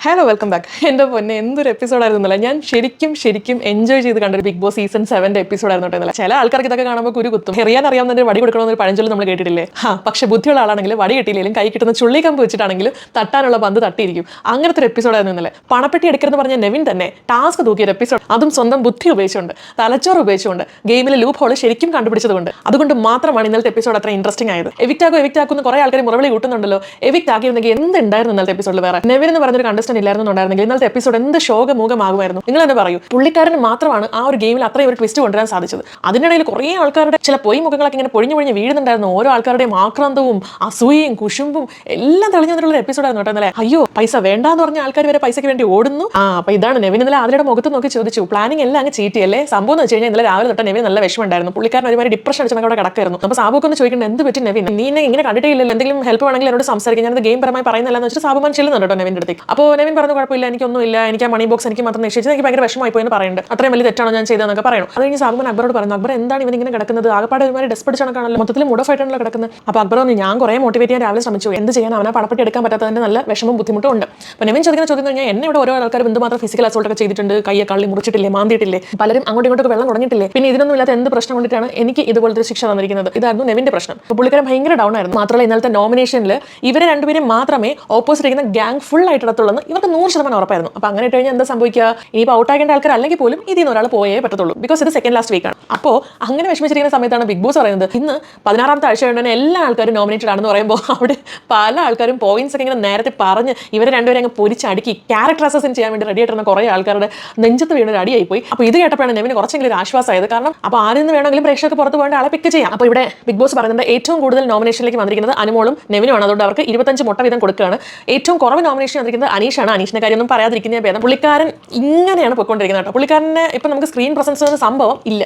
Hello welcome back എന്റെ പൊന്നെ എന്തൊരു എപ്പിസോഡായിരുന്നില്ല ഞാൻ ശരിക്കും ശരിക്കും എൻജോയ് ചെയ്ത് കണ്ടൊരു ബിഗ് ബോസ് സീസൺ സെവന്റെ എപ്പിസോഡായിരുന്നു കേട്ടോ ചില ആൾക്കാർക്ക് ഇതൊക്കെ കാണുമ്പോൾ ഒരു കുത്തും. എറിയാൻ അറിയാവുന്നതിന് വടി കൊടുക്കണമെന്ന് ഒരു പഴഞ്ചൊല്ലി നമ്മൾ കേട്ടിട്ടില്ലേ? ഹാ പക്ഷെ ബുദ്ധിയുള്ള ആളാണെങ്കിൽ വടി കിട്ടിയില്ലെങ്കിലും കൈ കിട്ടുന്ന ചുള്ളി കമ്പ് വെച്ചിട്ടാണെങ്കിലും തട്ടാനുള്ള പന്ത് തട്ടിയിരിക്കും. അങ്ങനത്തെ ഒരു എപ്പിസോഡായിരുന്നു ഇന്നലെ. പണപ്പെട്ടി എടുക്കരുതെന്ന് പറഞ്ഞ നെവിൻ തന്നെ ടാസ്ക് തൂക്കിയ ഒരു എപ്പിസോഡ് അതും സ്വന്തം ബുദ്ധി ഉപയോഗിച്ചുകൊണ്ട് തലച്ചോറ് ഉപയോഗിച്ചുകൊണ്ട് ഗെയിമിലെ ലൂപ്പ് ഹോൾ ശരിക്കും കണ്ടുപിടിച്ചതുകൊണ്ട്. അതുകൊണ്ട് മാത്രമാണ് ഇന്നലത്തെ എപ്പിസോഡ് അത്ര ഇൻട്രസ്റ്റിംഗ് ആയത്. എവിക്റ്റാക്കോ എവിക്റ്റാക്കുന്ന കുറേ ആൾക്കാർ മുറവിളി കൂട്ടുന്നുണ്ടല്ലോ. എവിക്റ്റ് ആക്കിയിരുന്നെങ്കിൽ എന്തുണ്ടായിരുന്നു ഇന്നലത്തെ എപ്പിസോഡിൽ വേറെ? നെവിൻ എന്ന് പറഞ്ഞൊരു കണ്ടസ്റ്റന്റ് ഇല്ലായിരുന്നുണ്ടായിരുന്നെങ്കിൽ ഇന്നത്തെ എപ്പിസോഡ് എന്ത് ശോകമൂകമാകുമായിരുന്നു? നിങ്ങൾ തന്നെ പറയൂ. പുള്ളിക്കാരന് മാത്രമാണ് ആ ഒരു ഗെയിമിൽ അത്രയും ഒരു ട്വിസ്റ്റ് കൊണ്ടുവരാൻ സാധിച്ചത്. അതിനിടയിൽ കുറേ ആൾക്കാരുടെ ചില പൊയ് മുഖങ്ങളൊക്കെ ഇങ്ങനെ പൊഴിഞ്ഞു പൊഴിഞ്ഞ് വീഴുന്നുണ്ടായിരുന്നു. ഓരോ ആൾക്കാരുടെയും ആക്രാന്തവും അസൂയയും കുശുമ്പും എല്ലാം തെളിഞ്ഞു വന്നിട്ടുള്ള എപ്പിസോഡായിരുന്നു കേട്ടോ ഇന്നലെ. അയ്യോ പൈസ വേണ്ടാന്ന് പറഞ്ഞ ആൾക്കാർ വരെ പൈസയ്ക്ക് വേണ്ടി ഓടുന്നു. ആ അപ്പൊ ഇതാണ് നെവിൻ ഇന്നലെ അതിലയുടെ മുഖത്ത് നോക്കി ചോദിച്ചു. പ്ലാനിങ് എല്ലാം അങ്ങ് ചീറ്റിയല്ലേ? സംഭവം എന്ന് വെച്ച് കഴിഞ്ഞാൽ ഇന്നലെ രാവിലെ തൊട്ട് നെവിൻ നല്ല വിഷമമുണ്ടായിരുന്നു. പുള്ളിക്കാരൻ ഒരുപാട് ഡിപ്രഷൻ അടിച്ചൊക്കെ അവിടെ കിടക്കായിരുന്നു. അപ്പോൾ സാബുക്ക് ഒന്ന് ചോദിക്കേണ്ട എന്ത് പറ്റി നെവിൻ? നീ ഇങ്ങനെ കണ്ടിട്ടേ ഇല്ലല്ലോ. എന്തെങ്കിലും ഹെൽപ്പ് വേണമെങ്കിൽ എന്നോട് സംസാരിക്കാൻ ഞാനത് ഗെയിം പരമായി പറയുന്നില്ലെന്ന് വെച്ചിട്ട് സാബുമാൻ ചെല്ലുന്നുണ്ട് നെവിന്റെ അടുത്തേക്ക്. അപ്പോൾ നെവിൻ പറഞ്ഞു കുഴപ്പമില്ല എനിക്കൊന്നും ഇല്ല എനിക്ക് ആ മണി ബോക്സ് എനിക്ക് മാത്രം നിശ്ചയിച്ചത് എനിക്ക് ഭയങ്കര വിഷമമായി പോയി എന്ന് പറയുന്നുണ്ട്. അത്രയും വലിയ തെറ്റാണോ ഞാൻ ചെയ്തതെന്നൊക്കെ പറയണം. അത് കഴിഞ്ഞ് സാബുമാൻ അക്ബറോട് പറയുന്നു അക്ബർ എന്താണ് ഇവൻ ഇങ്ങനെ കിടക്കുന്നത്? ആകപ്പാട് ഒരുമാതിരി ഡെസ്പെടിച്ച് കണക്കാണല്ലോ മൊത്തത്തിൽ മുടഫായിട്ടാണല്ലോ കിടക്കുന്നത്. അപ്പോൾ അക്ബർ പറഞ്ഞു ഞാൻ കുറേ മോട്ടിവേറ്റ് ചെയ്യാൻ രാവിലെ ശ്രമിച്ചു. എന്ത് ചെയ്യാൻ അവനെ പടപ്പെട്ടി എടുക്കാൻ പറ്റാത്തതിന്റെ നല്ല വിഷമം ബുദ്ധിമുട്ടും ഉണ്ട്. അപ്പോൾ നെവിൻ ചോദിക്കുന്ന ചോദ്യം കഴിഞ്ഞാൽ എന്നെ ഇവിടെ ഓരോ ആൾക്കാർ എന്തുമാത്രം ഫിസിക്കൽ അസോൾട്ട് ഒക്കെ ചെയ്തിട്ടുണ്ട്? കയ്യെ കള്ളി മുറിച്ചിട്ടില്ലേ മാന്തിയിട്ടില്ലേ? പലരും അങ്ങോട്ടും ഇങ്ങോട്ടും വെള്ളം കുറഞ്ഞിട്ടില്ലേ പിന്നെ ഇതിനൊന്നും ഇല്ലാത്ത എന്ത് പ്രശ്നം കൊണ്ടിട്ടാണ് എനിക്ക് ഇതുപോലത്തെ ശിക്ഷ തന്നിരിക്കുന്നത്? ഇതായിരുന്നു നെവിന്റെ പ്രശ്നം. അപ്പോൾ പുള്ളിക്കാരൻ ഭയങ്കര ഡൗൺ ആയിരുന്നു. മാത്രമല്ല ഇന്നലത്തെ നോമിനേഷനിൽ ഇവരെ രണ്ടുപേരും മാത്രമേ ഓപ്പോസിറ്റ് ഇരിക്കുന്ന ഗ്യാങ് ഫുൾ ആയിട്ട് ഇടത്തുള്ളൂ ഇവർക്ക് നൂറ് ശതമാനം ഉറപ്പായിരുന്നു. അപ്പോൾ അങ്ങനെ ഇട്ട് കഴിഞ്ഞാൽ എന്താ സംഭവിക്കുക? ഔട്ട് ആകേണ്ട ആൾക്കാർ അല്ലെങ്കിൽ പോലും ഇതിൽ നിന്ന് ഒരാൾ പോയേ പറ്റത്തുള്ളൂ. ബിക്കോസ് ഇത് സെക്കൻഡ് ലാസ്റ്റ് വീക്കാണ് അപ്പോൾ അങ്ങനെ വിഷമിച്ചിരിക്കുന്ന സമയത്താണ് ബിഗ് ബോസ് പറയുന്നത്. ഇന്ന് പതിനാറാമത്തെ ആഴ്ച തന്നെ എല്ലാ ആൾക്കാരും നോമിനേറ്റഡ് ആണെന്ന് പറയുമ്പോൾ അവിടെ പല ആൾക്കാരും പോയിന്റ്സ് ഒക്കെ ഇങ്ങനെ നേരത്തെ പറഞ്ഞ് ഇവരെ രണ്ടുപേരും അങ്ങ് പൊരിച്ചടുക്കി ക്യാരക്ടർ അസസിൻ ചെയ്യാൻ വേണ്ടി റെഡി ആയിട്ടുള്ള കുറേ ആൾക്കാരുടെ നെഞ്ചത്ത് വീണ് അടിയായി പോയി അപ്പോൾ ഇത് കേട്ടപ്പോഴാണ് നെവിന് കുറച്ചെങ്കിലും ഒരു ആശ്വാസമായത്. കാരണം അപ്പോൾ ആരിൽ നിന്ന് വേണമെങ്കിലും പ്രേക്ഷകർക്ക് പുറത്ത് പോകേണ്ട ആളെ പിക്ക് ചെയ്യാം. അപ്പോൾ ഇവിടെ ബിഗ് ബോസ് പറയുന്നത് ഏറ്റവും കൂടുതൽ നോമിനേഷനിലേക്ക് വന്നിരിക്കുന്നത് അനുമോളും നെവിനുമാണ്. അതുകൊണ്ട് അവർക്ക് ഇരുപത്തഞ്ച് മുട്ട വീതം കൊടുക്കുകയാണ്. ഏറ്റവും കുറവ് നോമിനേഷൻ വന്നിരിക്കുന്നത് അനീഷാണ് അനീഷിന്റെ കാര്യം ഒന്നും പറയാതിരിക്കുന്ന ഭേദം. പുള്ളിക്കാരൻ ഇങ്ങനെയാണ് പോയിക്കൊണ്ടിരിക്കുന്നത് കേട്ടോ. പുള്ളിക്കാരനെ ഇപ്പം നമുക്ക് സ്ക്രീൻ പ്രസൻസ് സംഭവം ഇല്ല.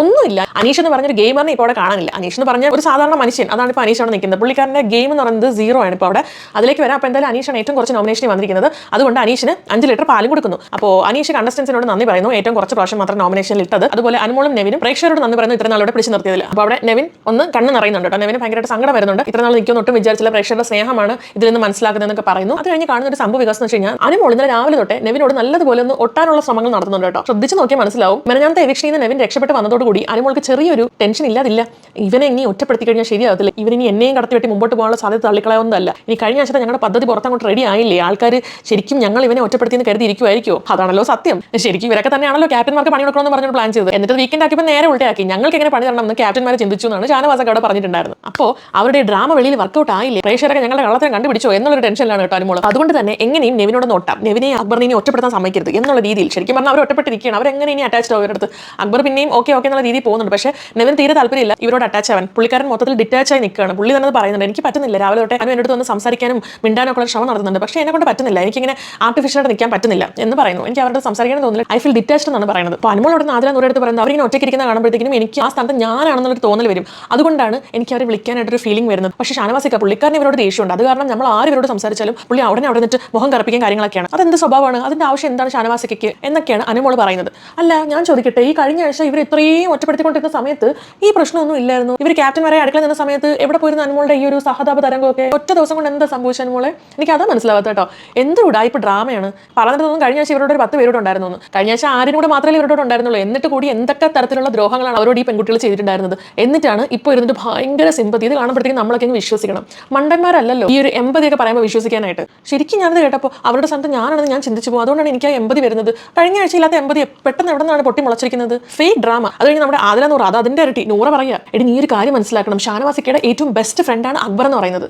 ഒന്നുമില്ല. അനീഷ് എന്ന് പറഞ്ഞൊരു ഗെയിമറിനെ ഇപ്പോൾ അവിടെ കാണാനില്ല. അനീഷ് എന്ന് പറഞ്ഞ ഒരു സാധാരണ മനുഷ്യൻ. അതാണ് ഇപ്പോൾ അനീഷ് അവിടെ നിൽക്കുന്നത്. പുള്ളിക്കാരന്റെ ഗെയിം എന്ന് പറയുന്നത് സീറോ ആണ് ഇപ്പോൾ അവിടെ. അതിലേക്ക് വരാം. അപ്പോൾ എന്തായാലും അനീഷാണ് ഏറ്റവും കുറച്ച് നോമിനേഷൻ വന്നിരിക്കുന്നത്. അതുകൊണ്ട് അനീഷിന് അഞ്ച് ലിറ്റർ പാലും കൊടുക്കുന്നു. അപ്പോൾ അനീഷ് കണ്ടസ്റ്റൻസിനോട് നന്ദി പറയുന്നു. ഏറ്റവും കുറച്ച് പ്രാവശ്യം മാത്രം നോമിനേഷനിൽ ഇട്ടത്. അതുപോലെ അനുമോളും നെവിനും പ്രേക്ഷകരോട് നന്ദി പറയുന്നു ഇത്ര നാളോടെ പിടിച്ച് നിർത്തിയതിൽ. അപ്പോൾ അവിടെ നെവിൻ ഒന്ന് കണ്ണ് നിറയുന്നുണ്ട് കേട്ടോ. നെവിന് ഭയങ്കരമായിട്ട് സങ്കടം വരുന്നുണ്ട്. ഇത്ര നാൾ നിൽക്കുന്ന ഒട്ടും വിചാരിച്ചില്ല. പ്രേക്ഷകരുടെ സ്നേഹമാണ് ഇതിൽ നിന്ന് മനസ്സിലാക്കുന്നതെന്നൊക്കെ പറയുന്നു. അത് കഴിഞ്ഞ് കാണുന്ന ഒരു സംഭവ വികാസം എന്ന് വെച്ച് കഴിഞ്ഞാൽ അനുമോൾ ഇന്നലെ രാവിലെ തൊട്ടേ നെവിനോട് നല്ലതുപോലെ ഒന്ന് ഒട്ടാനുള്ള ശ്രമങ്ങൾ നടത്തുന്നുണ്ട് കേട്ടോ. ശ്രദ്ധിച്ച് നോക്കിയാൽ മനസ്സിലാവും. മെനഞ്ഞാത്ത എവിക്ഷനിൽ നെവിൻ രക്ഷപ്പെട്ട് വന്നതോടുകൂടി അനുമോൾക്ക് ചെറിയൊരു ടെൻഷൻ ഇല്ലാതില്ല. ഇവനെ ഇനി ഒറ്റപ്പെടുത്തി കഴിഞ്ഞാൽ ശരിയാകത്തില്ല ഇവനിനി ഇനി എന്നെയും കടത്തി വെട്ടി മുമ്പോട്ട് പോകാനുള്ള സാധ്യത തള്ളിക്കളയൊന്നല്ല ഇനി കഴിഞ്ഞ ആഴ്ച ഞങ്ങളുടെ പദ്ധതി പുറത്തങ്ങോട്ട് റെഡി ആയില്ലേ? ആൾക്കാർ ശരിക്കും ഞങ്ങൾ ഇവനെ ഒറ്റപ്പെടുത്തിയെന്ന് കരുതി ഇരിക്കുമായിരിക്കുമോ അതാണല്ലോ സത്യം. ശരിക്കും ഇവരൊക്കെ തന്നെയാണല്ലോ ക്യാപ്റ്റന്മാർക്ക് പണി കൊടുക്കണമെന്ന് പറഞ്ഞു പ്ലാൻ ചെയ്തത്. എന്നിട്ട് വീക്കെൻഡ് ആക്കിയപ്പോൾ നേരെ ഉൾട്ടയാക്കി. ഞങ്ങൾക്ക് എങ്ങനെ പണി തരണം എന്ന് ക്യാപ്റ്റന്മാരെ ചിന്തിച്ചു എന്നാണ് ഷാനവാസൊക്കെ അവിടെ പറഞ്ഞിട്ടുണ്ടായിരുന്നു അപ്പോൾ അവരുടെ ഡ്രാമ വെളിയിൽ വർക്കൗട്ട് ആയില്ലേ? പ്രേക്ഷകരൊക്കെ ഞങ്ങളുടെ കള്ളത്തിനെ കണ്ടുപിടിച്ചോ? എന്നുള്ളൊരു ടെൻഷനിലാണ് കേട്ടോ അനുമോൾ അതുകൊണ്ട് തന്നെ എങ്ങനെയും നെവിനോട് നോട്ടാം. നെവിനെ അക്ബറിനെ ഒറ്റപ്പെടുത്താൻ സമ്മതിക്കരുത് എന്നുള്ള രീതിയിൽ. ശരിക്കും പറഞ്ഞാൽ അവർ ഒറ്റപ്പെട്ടിരിക്കുകയാണ്. അവർ എങ്ങനെ ഇനി അറ്റാച്ച്ഡ് അടുത്ത്? അക്ബർ പിന്നെയും ഓക്കെ ഓക്കെ എന്നുള്ള രീതിയിൽ പോകുന്നുണ്ട്. പക്ഷേ നെവിൻ തീരെ താല്പര്യമില്ല. ഇവരോട് അറ്റാച്ച് ആവാൻ. പുള്ളിക്കാരൻ മൊത്തത്തിൽ ഡിറ്റാച്ച് ആയി നിൽക്കുകയാണ്. പുള്ളി തന്നെ പറയുന്നുണ്ട്. എനിക്ക് പറ്റുന്നില്ല. രാവിലെ തൊട്ടേ അനു എന്റെ ഒന്ന് സംസാരിക്കാനും മിണ്ടാനൊക്കെ ഒക്കെ ശ്രമം നടത്തുന്നുണ്ട്. പക്ഷേ എന്നെ കൊണ്ട് പറ്റുന്നില്ല. എനിക്കിങ്ങനെ ആർട്ടിഫിഷ്യലായിട്ട് നിൽക്കാൻ പറ്റുന്നില്ല എന്ന് പറയുന്നു. എനിക്ക് അവരുടെ സംസാരിക്കാൻ തോന്നില്ല ഐ ഫീൽ ഡിറ്റാച്ച്ഡ് എന്നാണ് പറയുന്നത്. അപ്പോൾ അനുമോളോട് ആദ്യം നൂറ് അടുത്ത് പറയുന്നത് അവരിങ്ങനെ ഒറ്റയ്ക്കിരിക്കുന്ന കാണുമ്പോഴത്തേക്കും എനിക്ക് ആ സ്ഥാനത്ത് ഞാനാണെന്നുള്ളൊരു തോന്നൽ വരും. അതുകൊണ്ടാണ് എനിക്ക് അവരെ വിളിക്കാനായിട്ടൊരു ഫീലിംഗ് വരുന്നത്. പക്ഷേ ഷാനവാസിക്ക പുള്ളിക്കാരൻ ഇവരോട് ദേഷ്യമുണ്ട്. അത് കാരണം നമ്മൾ ആരും ഇവരോട് സംസാരിച്ചാലും പുള്ളി അവിടെ അവിടെ നിന്നിട്ട് മുഖം കറപ്പിക്കാൻ കാര്യങ്ങളൊക്കെയാണ്. അതെന്ത് സ്വഭാവമാണ്? അതിന്റെ ആവശ്യം എന്താണ് ഷാനവാസിക്കയ്ക്ക്? എന്നൊക്കെയാണ് അനുമോൾ പറയുന്നത്. അല്ല ഞാൻ ചോദിക്കട്ടെ ഈ കഴിഞ്ഞ ആഴ്ച ഇവർ ഇത്രയും ഒറ്റപ്പെടുത്തിക്കൊണ്ടിരുന്ന സമയത്ത് ഈ പ്രശ്നമൊന്നും ഇല്ലായിരുന്നു. ഇവർ ക്യാപ്റ്റൻ വരെ അടുക്കള നിന്ന സമയത്ത് എവിടെ പോയിരുന്ന അനുമോളുടെ ഈ ഒരു സഹതാപ തരംഗമൊക്കെ? ഒറ്റ ദിവസം കൊണ്ട് എന്താ സംഭവിച്ച അനുമോളെ? എനിക്ക് അതാ മനസ്സിലാവാത്ത കേട്ടോ. എന്ത് ഉടായ്പ ഡ്രാമയാണ്. പറഞ്ഞിട്ടൊന്നും കഴിഞ്ഞ ആഴ്ച ഇവരോട് ഒരു പത്ത് പേരോട് ഉണ്ടായിരുന്നു കഴിഞ്ഞ ആഴ്ച ആരും കൂടെ മാത്രമേ ഇവരോട് ഉണ്ടായിരുന്നുള്ളൂ. എന്നിട്ട് കൂടി എന്തൊക്കെ തരത്തിലുള്ള ദ്രോഹങ്ങളാണ് അവരോട് ഈ പെൺകുട്ടികൾ ചെയ്തിട്ടുണ്ടായിരുന്നത്? എന്നിട്ടാണ് ഇപ്പോൾ ഇരുന്നിട്ട് ഭയങ്കര സിമ്പതി ഇത് കാണുമ്പോഴത്തേക്കും നമ്മളൊക്കെ വിശ്വസിക്കണം. മണ്ടന്മാരല്ലല്ലോ ഈ ഒരു എമ്പതി ഒക്കെ പറയുമ്പോൾ വിശ്വസിക്കാനായിട്ട്. ശരിക്കും ഞാനത് കേട്ടപ്പോൾ അവരുടെ സ്ഥാനത്ത് ഞാനാണെന്ന് ഞാൻ ചിന്തിച്ചു പോകും. അതുകൊണ്ടാണ് എനിക്ക് ആ എമ്പതി വരുന്നത്. കഴിഞ്ഞ ആഴ്ച ഇല്ലാത്ത എമ്പതി പെട്ടെന്ന് എവിടെ നിന്നാണ് പൊട്ടി മുളച്ചിരിക്കുന്നത് ഫേക്ക് ഡ്രാമ അത് കഴിഞ്ഞ് നമ്മുടെ ആദില എന്ന് അത് അതിന്റെ ഇരട്ടി നൂറ പറയുക. എടി നീ ഒരു കാര്യം മനസ്സിലാക്കണം. ഷാനവാസിക്കയുടെ ഏറ്റവും ബെസ്റ്റ് ഫ്രണ്ടാണ് അക്ബർ എന്ന് പറയുന്നത്.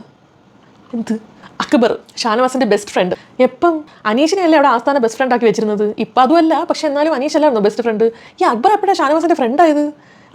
എന്ത്? അക്ബർ ഷാനവാസിന്റെ ബെസ്റ്റ് ഫ്രണ്ട് എപ്പം? അനീഷിനെ അല്ലേ അവിടെ ആസ്ഥാന ബെസ്റ്റ് ഫ്രണ്ട് ആക്കി വെച്ചിരുന്നത്? ഇപ്പം അതുമല്ല പക്ഷെ എന്നാലും അനീഷ് അല്ലായിരുന്നു ബെസ്റ്റ് ഫ്രണ്ട് ഈ അക്ബർ എപ്പോഴാണ് ഷാനവാസിന്റെ ഫ്രണ്ട് ആയത്?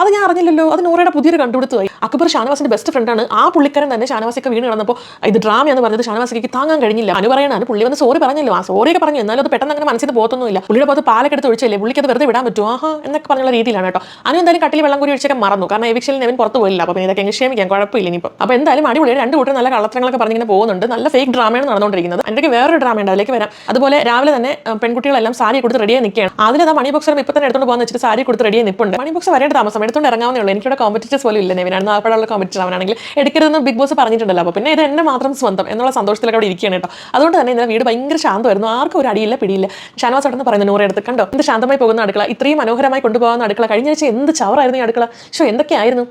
അത് ഞാൻ അറിഞ്ഞില്ലല്ലോ. അത് നൂറയുടെ പുതിയൊരു കണ്ടുപിടുത്തമായി. അക്ബർ ഷാനവാസിന്റെ ബെസ്റ്റ് ഫ്രണ്ടാണ് ആ പുള്ളിക്കാരൻ തന്നെ ഷാനവാസിക്ക് വീണ് കിടന്നപ്പോൾ ഇത് ഡ്രാമ എന്ന് പറഞ്ഞത് ഷാനവാസിക്ക് താങ്ങാൻ കഴിഞ്ഞില്ല. അനു പറയണാണ് പുള്ളി വന്ന് സോറി പറഞ്ഞല്ലോ. ആ സോറിയൊക്കെ പറഞ്ഞു. എന്നാലും അത് പെട്ടെന്ന് അങ്ങനെ മനസ്സിൽ പോകത്തൊന്നുമില്ല. പുള്ളിയുടെ പുറത്ത് പാലൊക്കെ എടുത്ത് ഒഴിച്ചല്ലേ? പുള്ളിക്ക് അത് വെറുതെ വിടാൻ പറ്റുമോ? ആഹാ എന്നൊക്കെ പറഞ്ഞുള്ള രീതിയിലാണ് കേട്ടോ. അനു എന്തായാലും കട്ടിൽ വെള്ളം കൂടി ഒഴിച്ചൊക്കെ മറന്നു. കാരണം എവിക്ഷനിൽ നെവൻ പുറത്തു പോയില്ല. അപ്പോൾ ഇതൊക്കെ ക്ഷമിക്കാം. കുഴപ്പമില്ല ഇനിയിപ്പോൾ അപ്പോൾ എന്തായാലും അടിപൊളി രണ്ട് കൂട്ടർ നല്ല കള്ളത്തരങ്ങളൊക്കെ പറഞ്ഞിങ്ങനെ പോകുന്നുണ്ട്. നല്ല ഫേക്ക് ഡ്രാമയാണ് നടന്നുകൊണ്ടിരിക്കുന്നത്. എന്റെ വേറൊരു ഡ്രാമ ഉണ്ട്. അതിലേക്ക് വരാം. അതുപോലെ രാവിലെ തന്നെ പെൺകുട്ടികളെല്ലാം സാരി കൊടുത്ത് റെഡിയായി നിൽക്കുകയാണ്. അതിൽ മണി ബോക്സ് ഇപ്പം തന്നെ എടുത്തുകൊണ്ട് പോകാൻ വെച്ചിട്ട് സാരി കൊടുത്ത് റെഡിയായി നിൽപ്പുണ്ട് മണി ബോക്സ് വരേണ്ട താമസം എടുത്തുകൊണ്ട് ഇറങ്ങാവുന്നേ ഉള്ളൂ. എനിക്കിവിടെ കോമ്പറ്റീറ്റേഴ്സ് പോലും ഇല്ല നെവിനാണ് നാൽപ്പടുള്ള കോമ്പറ്റീറ്റർ അവനാണെങ്കിൽ എടുക്കരുതെന്ന് ബിഗ് ബോസ് പറഞ്ഞിട്ടുണ്ടല്ലോ. അപ്പോൾ പിന്നെ ഇത് എന്നെ മാത്രം സ്വന്തം എന്നുള്ള സന്തോഷത്തിലൊക്കെ അവിടെ ഇരിക്കുകയാണ് കേട്ടോ. അതുകൊണ്ട് തന്നെ ഇന്നലെ വീട് ഭയങ്കര ശാന്തമായിരുന്നു. ആർക്കും ഒരു അടിയില്ല പിടിയില്ല. ഷാനവാസ് അവിടെ നിന്ന് പറയുന്നത് നൂറ് എടുത്ത് കണ്ടോ? എന്ത് ശാന്തമായി പോകുന്ന അടുക്കള? ഇത്രയും മനോഹരമായി കൊണ്ടുപോകുന്ന അടുക്കള. കഴിഞ്ഞ ആഴ്ച എന്ത് ചവറായിരുന്നു ഈ അടുക്കള? ഷോ എന്തൊക്കെയായിരുന്നു.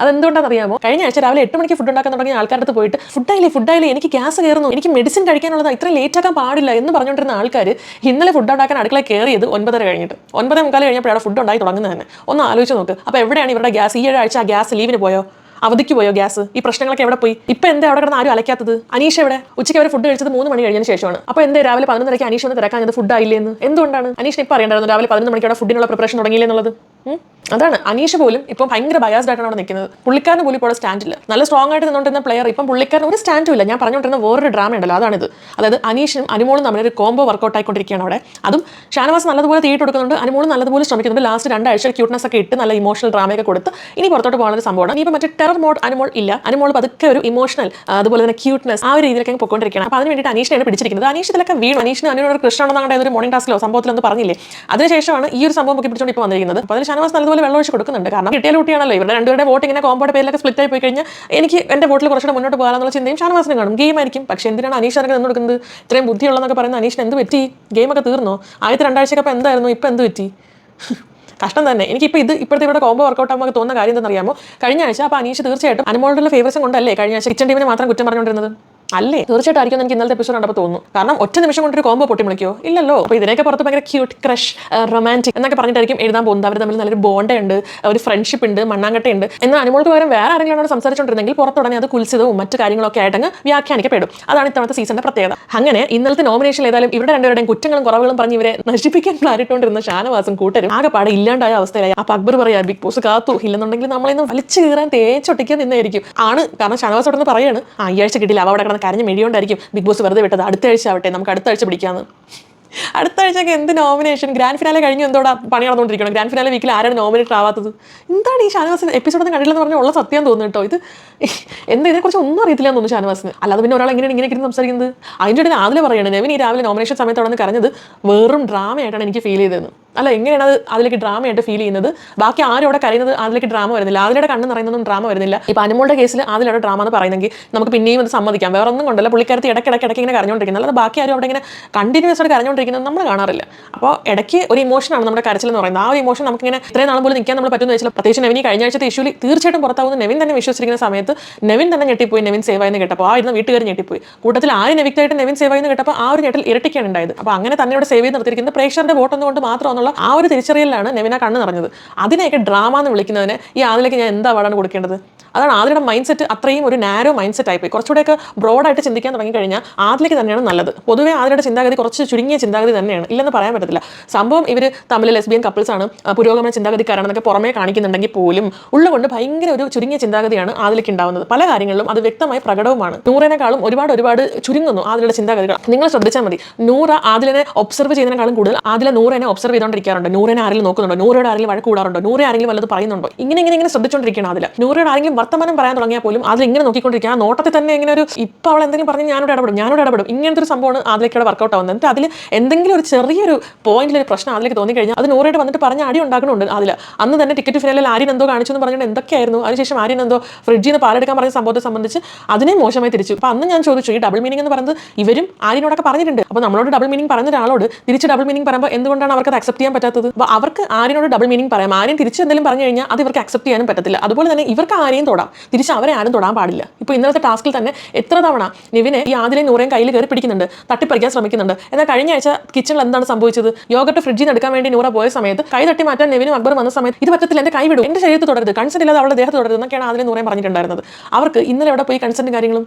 അതെന്തുകൊണ്ടാണെന്ന് അറിയാമോ? കഴിഞ്ഞ ആഴ്ച രാവിലെ എട്ട് മണിക്ക് ഫുഡ് ഉണ്ടാക്കാൻ തുടങ്ങിയ ആൾക്കാരുടെ അടുത്ത് പോയിട്ട് ഫുഡായില്ലേ ഫുഡായില്ലേ എനിക്ക് ഗ്യാസ് കയറുന്നു. എനിക്ക് മെഡിസിൻ കഴിക്കാനുള്ളത്. ഇത്രയും ലേറ്റ് ആക്കാൻ പാടില്ല. എന്ന് പറഞ്ഞുകൊണ്ടിരുന്ന ആൾക്കാർ ഇന്നലെ ഫുഡ് ഉണ്ടാക്കാൻ അടുക്കള കയറിയത് ഒൻപതര കഴിഞ്ഞിട്ട്. ഒൻപതേ മുക്കാൽ കഴിഞ്ഞപ്പോഴാണ് ഫുഡ് ഉണ്ടായി തുടങ്ങുന്നത് തന്നെ. ഒന്ന് ആലോചിച്ച് നോക്ക്. അപ്പോൾ എവിടെയാണ് ഇവരുടെ ഗ്യാസ്? ഈ ആഴ്ച ആ ഗ്യാസ് ലീവിന് പോയോ? അവധിക്ക് പോയോ ഗ്യാസ്? ഈ പ്രശ്നങ്ങളൊക്കെ എവിടെ പോയി? ഇപ്പം എന്താ അവിടെ കിടന്ന് ആരും അലക്കാത്തത് അനീഷ് എവിടെ? ഉച്ചയ്ക്ക് അവർ ഫുഡ് കഴിച്ചത് മൂന്ന് മണി കഴിഞ്ഞതിന് ശേഷമാണ്. അപ്പോൾ എന്താ രാവിലെ പതിനൊന്നരയ്ക്ക് അനീഷ് ഒന്ന് തിരക്കാൻ ഫുഡ് ആയില്ലെന്ന് എന്തുകൊണ്ടാണ്? അനീഷിന് ഇപ്പോൾ അറിയണ്ടായിരുന്നു രാവിലെ പതിനൊന്ന് മണിക്ക് അവിടെ ഫുഡിനുള്ള പ്രിപ്പറേഷൻ തുടങ്ങിയില്ലേ എന്നുള്ളത്? ഉം? അതാണ്. അനീഷ് പോലും ഇപ്പം ഭയങ്കര ബയാസ്ഡ് ആയിട്ടാണ് അവിടെ നിൽക്കുന്നത്. പുള്ളിക്കാരന് പോലും ഇപ്പോൾ സ്റ്റാൻഡില്ല നല്ല സ്ട്രോങ് ആയിട്ട് നിന്നുകൊണ്ടിരുന്ന പ്ലെയർ ഇപ്പം പുള്ളിക്കാരൻ ഒരു സ്റ്റാൻഡും ഇല്ല. ഞാൻ പറഞ്ഞുകൊണ്ടിരുന്ന വേറൊരു ഡ്രാമ ഉണ്ടല്ലോ. അതാണിത്. അതായത് അനീഷും അനുമോളും തമ്മിലൊരു കോംബോ വർക്കൗട്ട് ആയിക്കൊണ്ടിരിക്കുകയാണ് അവിടെ. അതും ഷാനവാസ് നല്ലതുപോലെ തീയിട്ട് കൊടുക്കുന്നുണ്ട്. അനുമോളും നല്ലതുപോലെ ശ്രമിക്കുന്നുണ്ട്. ലാസ്റ്റ് രണ്ടാഴ്ച ക്യൂട്ട്നസ് ഒക്കെ ഇട്ട് നല്ല ഇമോഷണൽ ഡ്രാമയൊക്കെ കൊടുത്ത് ഇനി പുറത്തോട്ട് പോകുന്ന ഒരു സംഭവമാണ്. ഇപ്പം മറ്റേ ടെറർ മോഡ് അനുമോൾ ഇല്ല. അനുമോൾ പതുക്കെ ഒരു ഇമോഷണൽ അതുപോലെ തന്നെ ക്യൂട്ട്നെസ് ആ ഒരു രീതിയിലൊക്കെ പോയിക്കൊണ്ടിരിക്കുകയാണ്. അപ്പോൾ അതിന് വേണ്ടിയിട്ട് അനീഷിനെയാണ് പിടിച്ചിരിക്കുന്നത്. അനീഷ് ഇതിലൊക്കെ വീണു. അനീഷിന് അനുവിനോട് കൃഷ്ണനെന്നാണ് ഒരു മോർണിംഗ് ടാസ്കിലോ സംഭവത്തിലൊന്നും പറഞ്ഞില്ലേ? അതിനുശേഷമാണ് ഈ ഒരു സംഭവം ഒക്കെ പിടിച്ചുകൊണ്ട് ഇപ്പോൾ വന്നിരിക്കുന്നത്. അപ്പോൾ അതിൽ ഷാനവാസ് നല്ലതുപോലെ വെള്ളം ഒഴിച്ച് കൊടുക്കുന്നുണ്ട്. കാരണം കിട്ടിയ കുട്ടിയാണല്ലോ ഇവരുടെ രണ്ടുപേരുടെ വോട്ട് ഇങ്ങനെ കോമ്പോയുടെ പേരിലൊക്കെ സ്പ്ലിറ്റ് ആയി പോയി കഴിഞ്ഞാൽ എനിക്ക് എന്റെ വോട്ടിൽ കുറച്ചുകൂടെ മുന്നോട്ട് പോകാനുള്ള ചിന്തയും ഷാനവാസിന് കാണും. ഗെയിം ആയിരിക്കും. പക്ഷേ എന്തിനാണ് അനീഷ് അതൊക്കെ നിന്ന് കൊടുക്കുന്നത്? ഇത്രയും ബുദ്ധിയുള്ളതെന്നൊക്കെ പറയുന്ന അനീഷിന് എന്ത് പറ്റി? ഗെയിമൊക്കെ തീർന്നോ? ആദ്യത്തെ രണ്ടാഴ്ചയൊക്കെ അപ്പോൾ എന്തായിരുന്നു? ഇപ്പം എന്ത് പറ്റി? കഷ്ടം തന്നെ. എനിക്കിപ്പോൾ ഇത് ഇപ്പോഴത്തെ ഇവിടെ കോമ്പോ വർക്കൗട്ട് ആകുമ്പോൾ തോന്നുന്ന കാര്യം എന്താണെന്ന് അറിയാമോ കഴിഞ്ഞ ആഴ്ച അപ്പോൾ അനീഷ് തീർച്ചയായിട്ടും അനുമോളുടെ ഫേവറേഴ്സും കൊണ്ടല്ലേ കഴിഞ്ഞ ആഴ്ച കിച്ചൺ ടീമിനെ മാത്രം കുറ്റം പറഞ്ഞുകൊണ്ടിരുന്നത്? അല്ലേ? തീർച്ചയായിട്ടും എനിക്ക് ഇന്നലത്തെ എപ്പിസോഡ് കണ്ടപ്പോൾ തോന്നുന്നു. കാരണം ഒറ്റ നിമിഷം കൊണ്ട് കൊണ്ടൊരു കോമ്പോ പൊട്ടിമുളിക്കോ ഇല്ലല്ലോ. അപ്പോൾ ഇതിനൊക്കെ പുറത്ത് ഭയങ്കര ക്യൂട്ട് ക്രഷ് റൊമാന്റിക് എന്നൊക്കെ പറഞ്ഞിട്ടായിരിക്കും എഴുതാൻ പോകുന്നത്. അവർ തമ്മിൽ നല്ലൊരു ബോണ്ടുണ്ട് ഒരു ഫ്രണ്ട്ഷിപ്പ് ഉണ്ട് മണ്ണാങ്കട്ടയുണ്ട്. എന്നാൽ അനുമോൾക്ക് പകരം വേറെ ആരെങ്കിലും സംസാരിച്ചുകൊണ്ടിരുന്നെങ്കിൽ പുറത്തുടനെ അത് കുൽസിതവും മറ്റു കാര്യങ്ങളൊക്കെ ആയിട്ടങ്ങ് വ്യാഖ്യാനിക്കപ്പെടും. അതാണ് ഇത്തവണത്തെ സീസണിന്റെ പ്രത്യേകത. അങ്ങനെ ഇന്നലത്തെ നോമിനേഷൻ ഏതായാലും ഇവിടെ രണ്ടുപേരുടെയും കുറ്റങ്ങളും കുറവുകളും പറഞ്ഞ് ഇവരെ നശിപ്പിക്കാൻ പ്ലാനിട്ടുകൊണ്ടിരുന്ന ഷാനവാസും കൂട്ടരും ആകെ ആകെപ്പാടെ ഇല്ലാണ്ടായ അവസ്ഥയിലായി. അപ്പൊ അക്ബർ പറയാ ബിഗ് ബോസ് കാത്തു. ഇല്ലെന്നുണ്ടെങ്കിൽ നമ്മളിന്ന് വലിച്ചു കീറാൻ തേച്ചൊട്ടിക്കാൻ നിന്നായിരിക്കും. ആണ് കാരണം ഷാനവാസ് പറയാണ് ആ ഈ ആഴ്ച കിട്ടില്ല അവ അവിടെ കിടന്ന് കരഞ്ഞ് മെഴിയോണ്ടായിരിക്കും ബിഗ് ബോസ് വെറുതെ വിട്ടത്? അടുത്ത ആഴ്ച ആവട്ടെ നമുക്ക് അടുത്ത ആഴ്ച പിടിക്കാമെന്ന് അടുത്ത ആഴ്ചയൊക്കെ എന്ത് നോമിനേഷൻ ഗ്രാൻഡ് ഫിനാലെ കഴിഞ്ഞു എന്തോടാ പണി നടന്നുകൊണ്ടിരിക്കണം? ഗ്രാൻഡ് ഫിനാലെ വീക്കിൽ ആരാണ് നോമിനേറ്റ് ആവാത്തത്? എന്താണ് ഈ ഷാനവാസ് എപ്പിസോഡൊന്നും കണ്ടില്ലെന്ന് പറഞ്ഞാൽ ഉള്ള സത്യം തോന്നുന്നു കേട്ടോ. ഇത് എന്താ ഇതിനെക്കുറിച്ച് ഒന്നും അറിയത്തില്ല എന്ന് തോന്നുന്നു ഷാനവാസിന്. അല്ലാതെ പിന്നെ ഒരാൾ എങ്ങനെയാണ് ഇങ്ങനെ ഇരുന്ന് സംസാരിക്കുന്നത്? അതിന്റെ ഇടയിൽ ആദ്യം പറയണേ നെവിൻ ഈ രാവിലെ നോമിനേഷൻ സമയത്ത് അവിടെ നിന്ന് കരഞ്ഞത് വെറും ഡ്രാമയായിട്ടാണ് എനിക്ക് ഫീൽ ചെയ്തതെന്ന്. അല്ല എങ്ങനെയാണ് അത് അതിലേക്ക് ഡ്രാമയായിട്ട് ഫീൽ ചെയ്യുന്നത്? ബാക്കി ആരും അവിടെ കരയുന്നത് അതിലേക്ക് ഡ്രാമ വരുന്നില്ല. അതിലൂടെ കണ്ണ് നിറയുന്നതും ഡ്രാമ വരുന്നില്ല. ഇപ്പൊ അനുമോളുടെ കേസിൽ അതിലൂടെ ഡ്രാമ എന്ന് പറയുന്നെങ്കിൽ നമുക്ക് പിന്നെയും അത് സമ്മതിക്കാം. വേറെ ഒന്നും കൊണ്ടല്ല. പുള്ളിക്കാരത്തി ഇടയ്ക്ക് ഇടയ്ക്ക് ഇടയ്ക്ക് ഇങ്ങനെ കരഞ്ഞുകൊണ്ടിരിക്കുന്നത്. അല്ലാതെ ബാക്കി ആരും അവിടെ ഇങ്ങനെ കണ്ടിന്യൂസ് ആയിട്ട് കരഞ്ഞുകൊണ്ടിരിക്കുന്നത് നമ്മൾ കാണാറില്ല. അപ്പോൾ ഇടയ്ക്ക് ഒരു ഇമോഷനാണ് നമ്മുടെ കരച്ചിൽ എന്ന് പറയുന്നത്. ആ ഒരു ഇമോഷൻ നമുക്ക് ഇങ്ങനെ ഇത്രയും നാൾ പോലും നിൽക്കാൻ നമ്മൾ പറ്റുന്ന വെച്ചാൽ പ്രത്യേകിച്ച് നെവിൻ ഈ കഴിഞ്ഞ ആഴ്ചത്തെ ഇഷ്യൂലി തീർച്ചയായിട്ടും പുറത്താവുന്ന നെവിൻ തന്നെ വിശ്വസിക്കുന്ന സമയത്ത് നെവിൻ തന്നെ ഞെട്ടിപ്പോയി. നെവിൻ സേവ് ആയെന്ന് കേട്ടപ്പോൾ ആ ഇരുന്ന് വീട്ടുകാർ ഞെട്ടിപ്പോയി. കൂട്ടത്തിൽ ആരും നെവിക്തായിട്ട് നെവിൻ സേവ് ആയെന്ന് കേട്ടപ്പോൾ ആ ഒരു ഞെട്ടിൽ ഇരട്ടിക്കാണ് ഉണ്ടായത്. അപ്പോൾ അങ്ങനെ തന്നെ ഇവിടെ സേവ് ചെയ്ത് നിർത്തിയിരിക്കുന്നത് പ്രേക്ഷകരുടെ വോട്ട് ഒന്നുകൊണ്ട് മാത്രമെന്നുള്ള ആ ഒരു തിരിച്ചറിയലാണ് നെവിന കണ്ണ് നിറഞ്ഞത്. അതിനെയൊക്കെ ഡ്രാമ എന്ന് വിളിക്കുന്നതിന് ഈ ആദിലേക്ക് ഞാൻ എന്താ അവാർഡാണ് കൊടുക്കേണ്ടത്? അതാണ് ആദിലയുടെ മൈൻഡ് സെറ്റ് അത്രയും ഒരു നാരോ മൈൻഡ് സെറ്റ് ആയിപ്പോയി. കുറച്ചുകൂടെയൊക്കെ ബ്രോഡായിട്ട് ചിന്തിക്കാൻ തുടങ്ങിക്കഴിഞ്ഞാൽ ആദിലേക്ക് തന്നെയാണ് നല്ലത്. പൊതുവേ ആദിലയുടെ ചിന്താഗതി കുറച്ച് ചുരുങ്ങിയ ചിന്താഗതി തന്നെയാണ്. ഇല്ലെന്ന് പറയാൻ പറ്റത്തില്ല. സംഭവം ഇവർ തമ്മിൽ ലെസ്ബിയൻ ആണ് പുരോഗമന ചിന്താഗതിക്കാരാണെന്നൊക്കെ പുറമേ കാണിക്കുന്നുണ്ടെങ്കിൽ പോലും ഉള്ളുകൊണ്ട് ഭയങ്കര ഒരു ചുരുങ്ങിയ ചിന്താഗതിയാണ് ആദിലേക്ക് ഉണ്ടാവുന്നത്. പല കാര്യങ്ങളിലും അത് വ്യക്തമായി പ്രകടവുമാണ്. നൂറിനേക്കാളും ഒരുപാട് ഒരുപാട് ചുരുങ്ങുന്നു ആദിലയുടെ ചിന്താഗതികൾ. നിങ്ങൾ ശ്രദ്ധിച്ചാൽ മതി. നൂറ ആദിലിനെ ഒബ്സർവ് ചെയ്യുന്നതിനേക്കാളും കൂടുതൽ ആദിലെ നൂറിനെ ഒബ്സർവ് ചെയ്തുകൊണ്ടിരിക്കാറുണ്ട് നൂറിനെ ആരെങ്കിലും നോക്കുന്നുണ്ടോ? നൂറോട് ആരെങ്കിലും വഴക്ക് കൂടാറുണ്ടോ? നൂറെ ആരെങ്കിലും വല്ലത് പറയുന്നുണ്ടോ? ഇങ്ങനെ ഇങ്ങനെ ഇങ്ങനെ ശ്രദ്ധിച്ചുകൊണ്ടിരിക്കണം അതിൽ നൂറോട് ആരെങ്കിലും വർത്തമാനം പറയാൻ തുടങ്ങിയാൽ പോലും അതിൽ ഇങ്ങനെ നോക്കിക്കൊണ്ടിരിക്കുക ആ നോട്ടത്തിൽ തന്നെ ഇങ്ങനെ ഒരു ഇപ്പോൾ അവൾ എന്തെങ്കിലും പറഞ്ഞ് ഞാനോട് ഇടപെടും ഞാനോട് ഇടപെടും. ഇങ്ങനത്തെ ഒരു സംഭവമാണ് അതിലേക്കൂടെ വർക്കൗട്ട് ആവുന്നത്. എന്നിട്ട് അതിൽ എന്തെങ്കിലും ഒരു ചെറിയൊരു പോയിന്റിൽ ഒരു പ്രശ്നം അതിലേക്ക് തോന്നിക്കഴിഞ്ഞാൽ അത് നൂറോട് വന്നിട്ട് പറഞ്ഞ അടി ഉണ്ടാക്കണമുണ്ട് അതിൽ അന്ന് തന്നെ ടിക്കറ്റ് ഫിനാലിൽ ആര്യൻ എന്തോ കാണിച്ചു എന്ന് പറഞ്ഞിട്ട് എന്തൊക്കെയായിരുന്നു? അതിനുശേഷം ആര്യൻ എന്തോ ഫ്രിഡ്ജിൽ നിന്ന് പാലെടുക്കാൻ പറഞ്ഞ സംഭവത്തെ സംബന്ധിച്ച് അതിനെ മോശമായി തിരിച്ചു. അപ്പോൾ അന്ന് ഞാൻ ചോദിച്ചു ഈ ഡബിൾ മീനിങ് എന്ന് പറയുന്നത് ഇവരും ആര്യനോടൊക്കെ പറഞ്ഞിട്ടുണ്ട്. അപ്പോൾ നമ്മളോട് ഡബിൾ മീനിങ് പറഞ്ഞ ഒരാളോട് തിരിച്ച് ഡബിൾ മീനിങ് പറയുമ്പോൾ എന്തുകൊണ്ടാണ് അവർക്ക് അത് ചെയ്യാൻ പറ്റാത്തത്. അപ്പോൾ അവർക്ക് ആര്യനോട് ഡബിൾ മീനിങ് പറയാം. ആര്യൻ തിരിച്ച് എന്തെങ്കിലും പറഞ്ഞു കഴിഞ്ഞാൽ അത് ഇവർക്ക് അക്സെപ്റ്റ് ചെയ്യാനും പറ്റത്തില്ല. അതുപോലെ തന്നെ ഇവർക്ക് ആരെയും തൊടാം. തിരിച്ച് അവരെ ആരും തൊടാൻ പാടില്ല. ഇപ്പോൾ ഇന്നത്തെ ടാസ്കിൽ തന്നെ എത്ര തവണ നിവിനെ ഈ ആദിലെ നൂറേം കയ്യിൽ കയറി പിടിക്കുന്നുണ്ട് തട്ടിപ്പറിക്കാൻ ശ്രമിക്കുന്നുണ്ട്. എന്നാൽ കഴിഞ്ഞ ആഴ്ച കിച്ചണിൽ എന്താണ് സംഭവിച്ചത്? യോഗട്ട് ഫ്രിഡ്ജിൽ നിന്ന് എടുക്കാൻ വേണ്ടി നൂറ പോയ സമയത്ത് കൈ തട്ടി മാറ്റാൻ നെവിനും അക്ബർ വന്ന സമയത്ത് ഇത് പറ്റത്തില്ല എന്റെ കൈ വിടും എന്റെ ശരീരത്തിൽ തുടരുത് കൺസെന്റ് ഇല്ലാതെ അവളുടെ ദേഹത്ത് തുടരുത് എന്നൊക്കെയാണ് ആദ്യം നൂറേം പറഞ്ഞിട്ടുണ്ടായിരുന്നത്. അവർക്ക് ഇന്നലെ എവിടെ പോയി കൺസെന്റ് കാര്യങ്ങളും?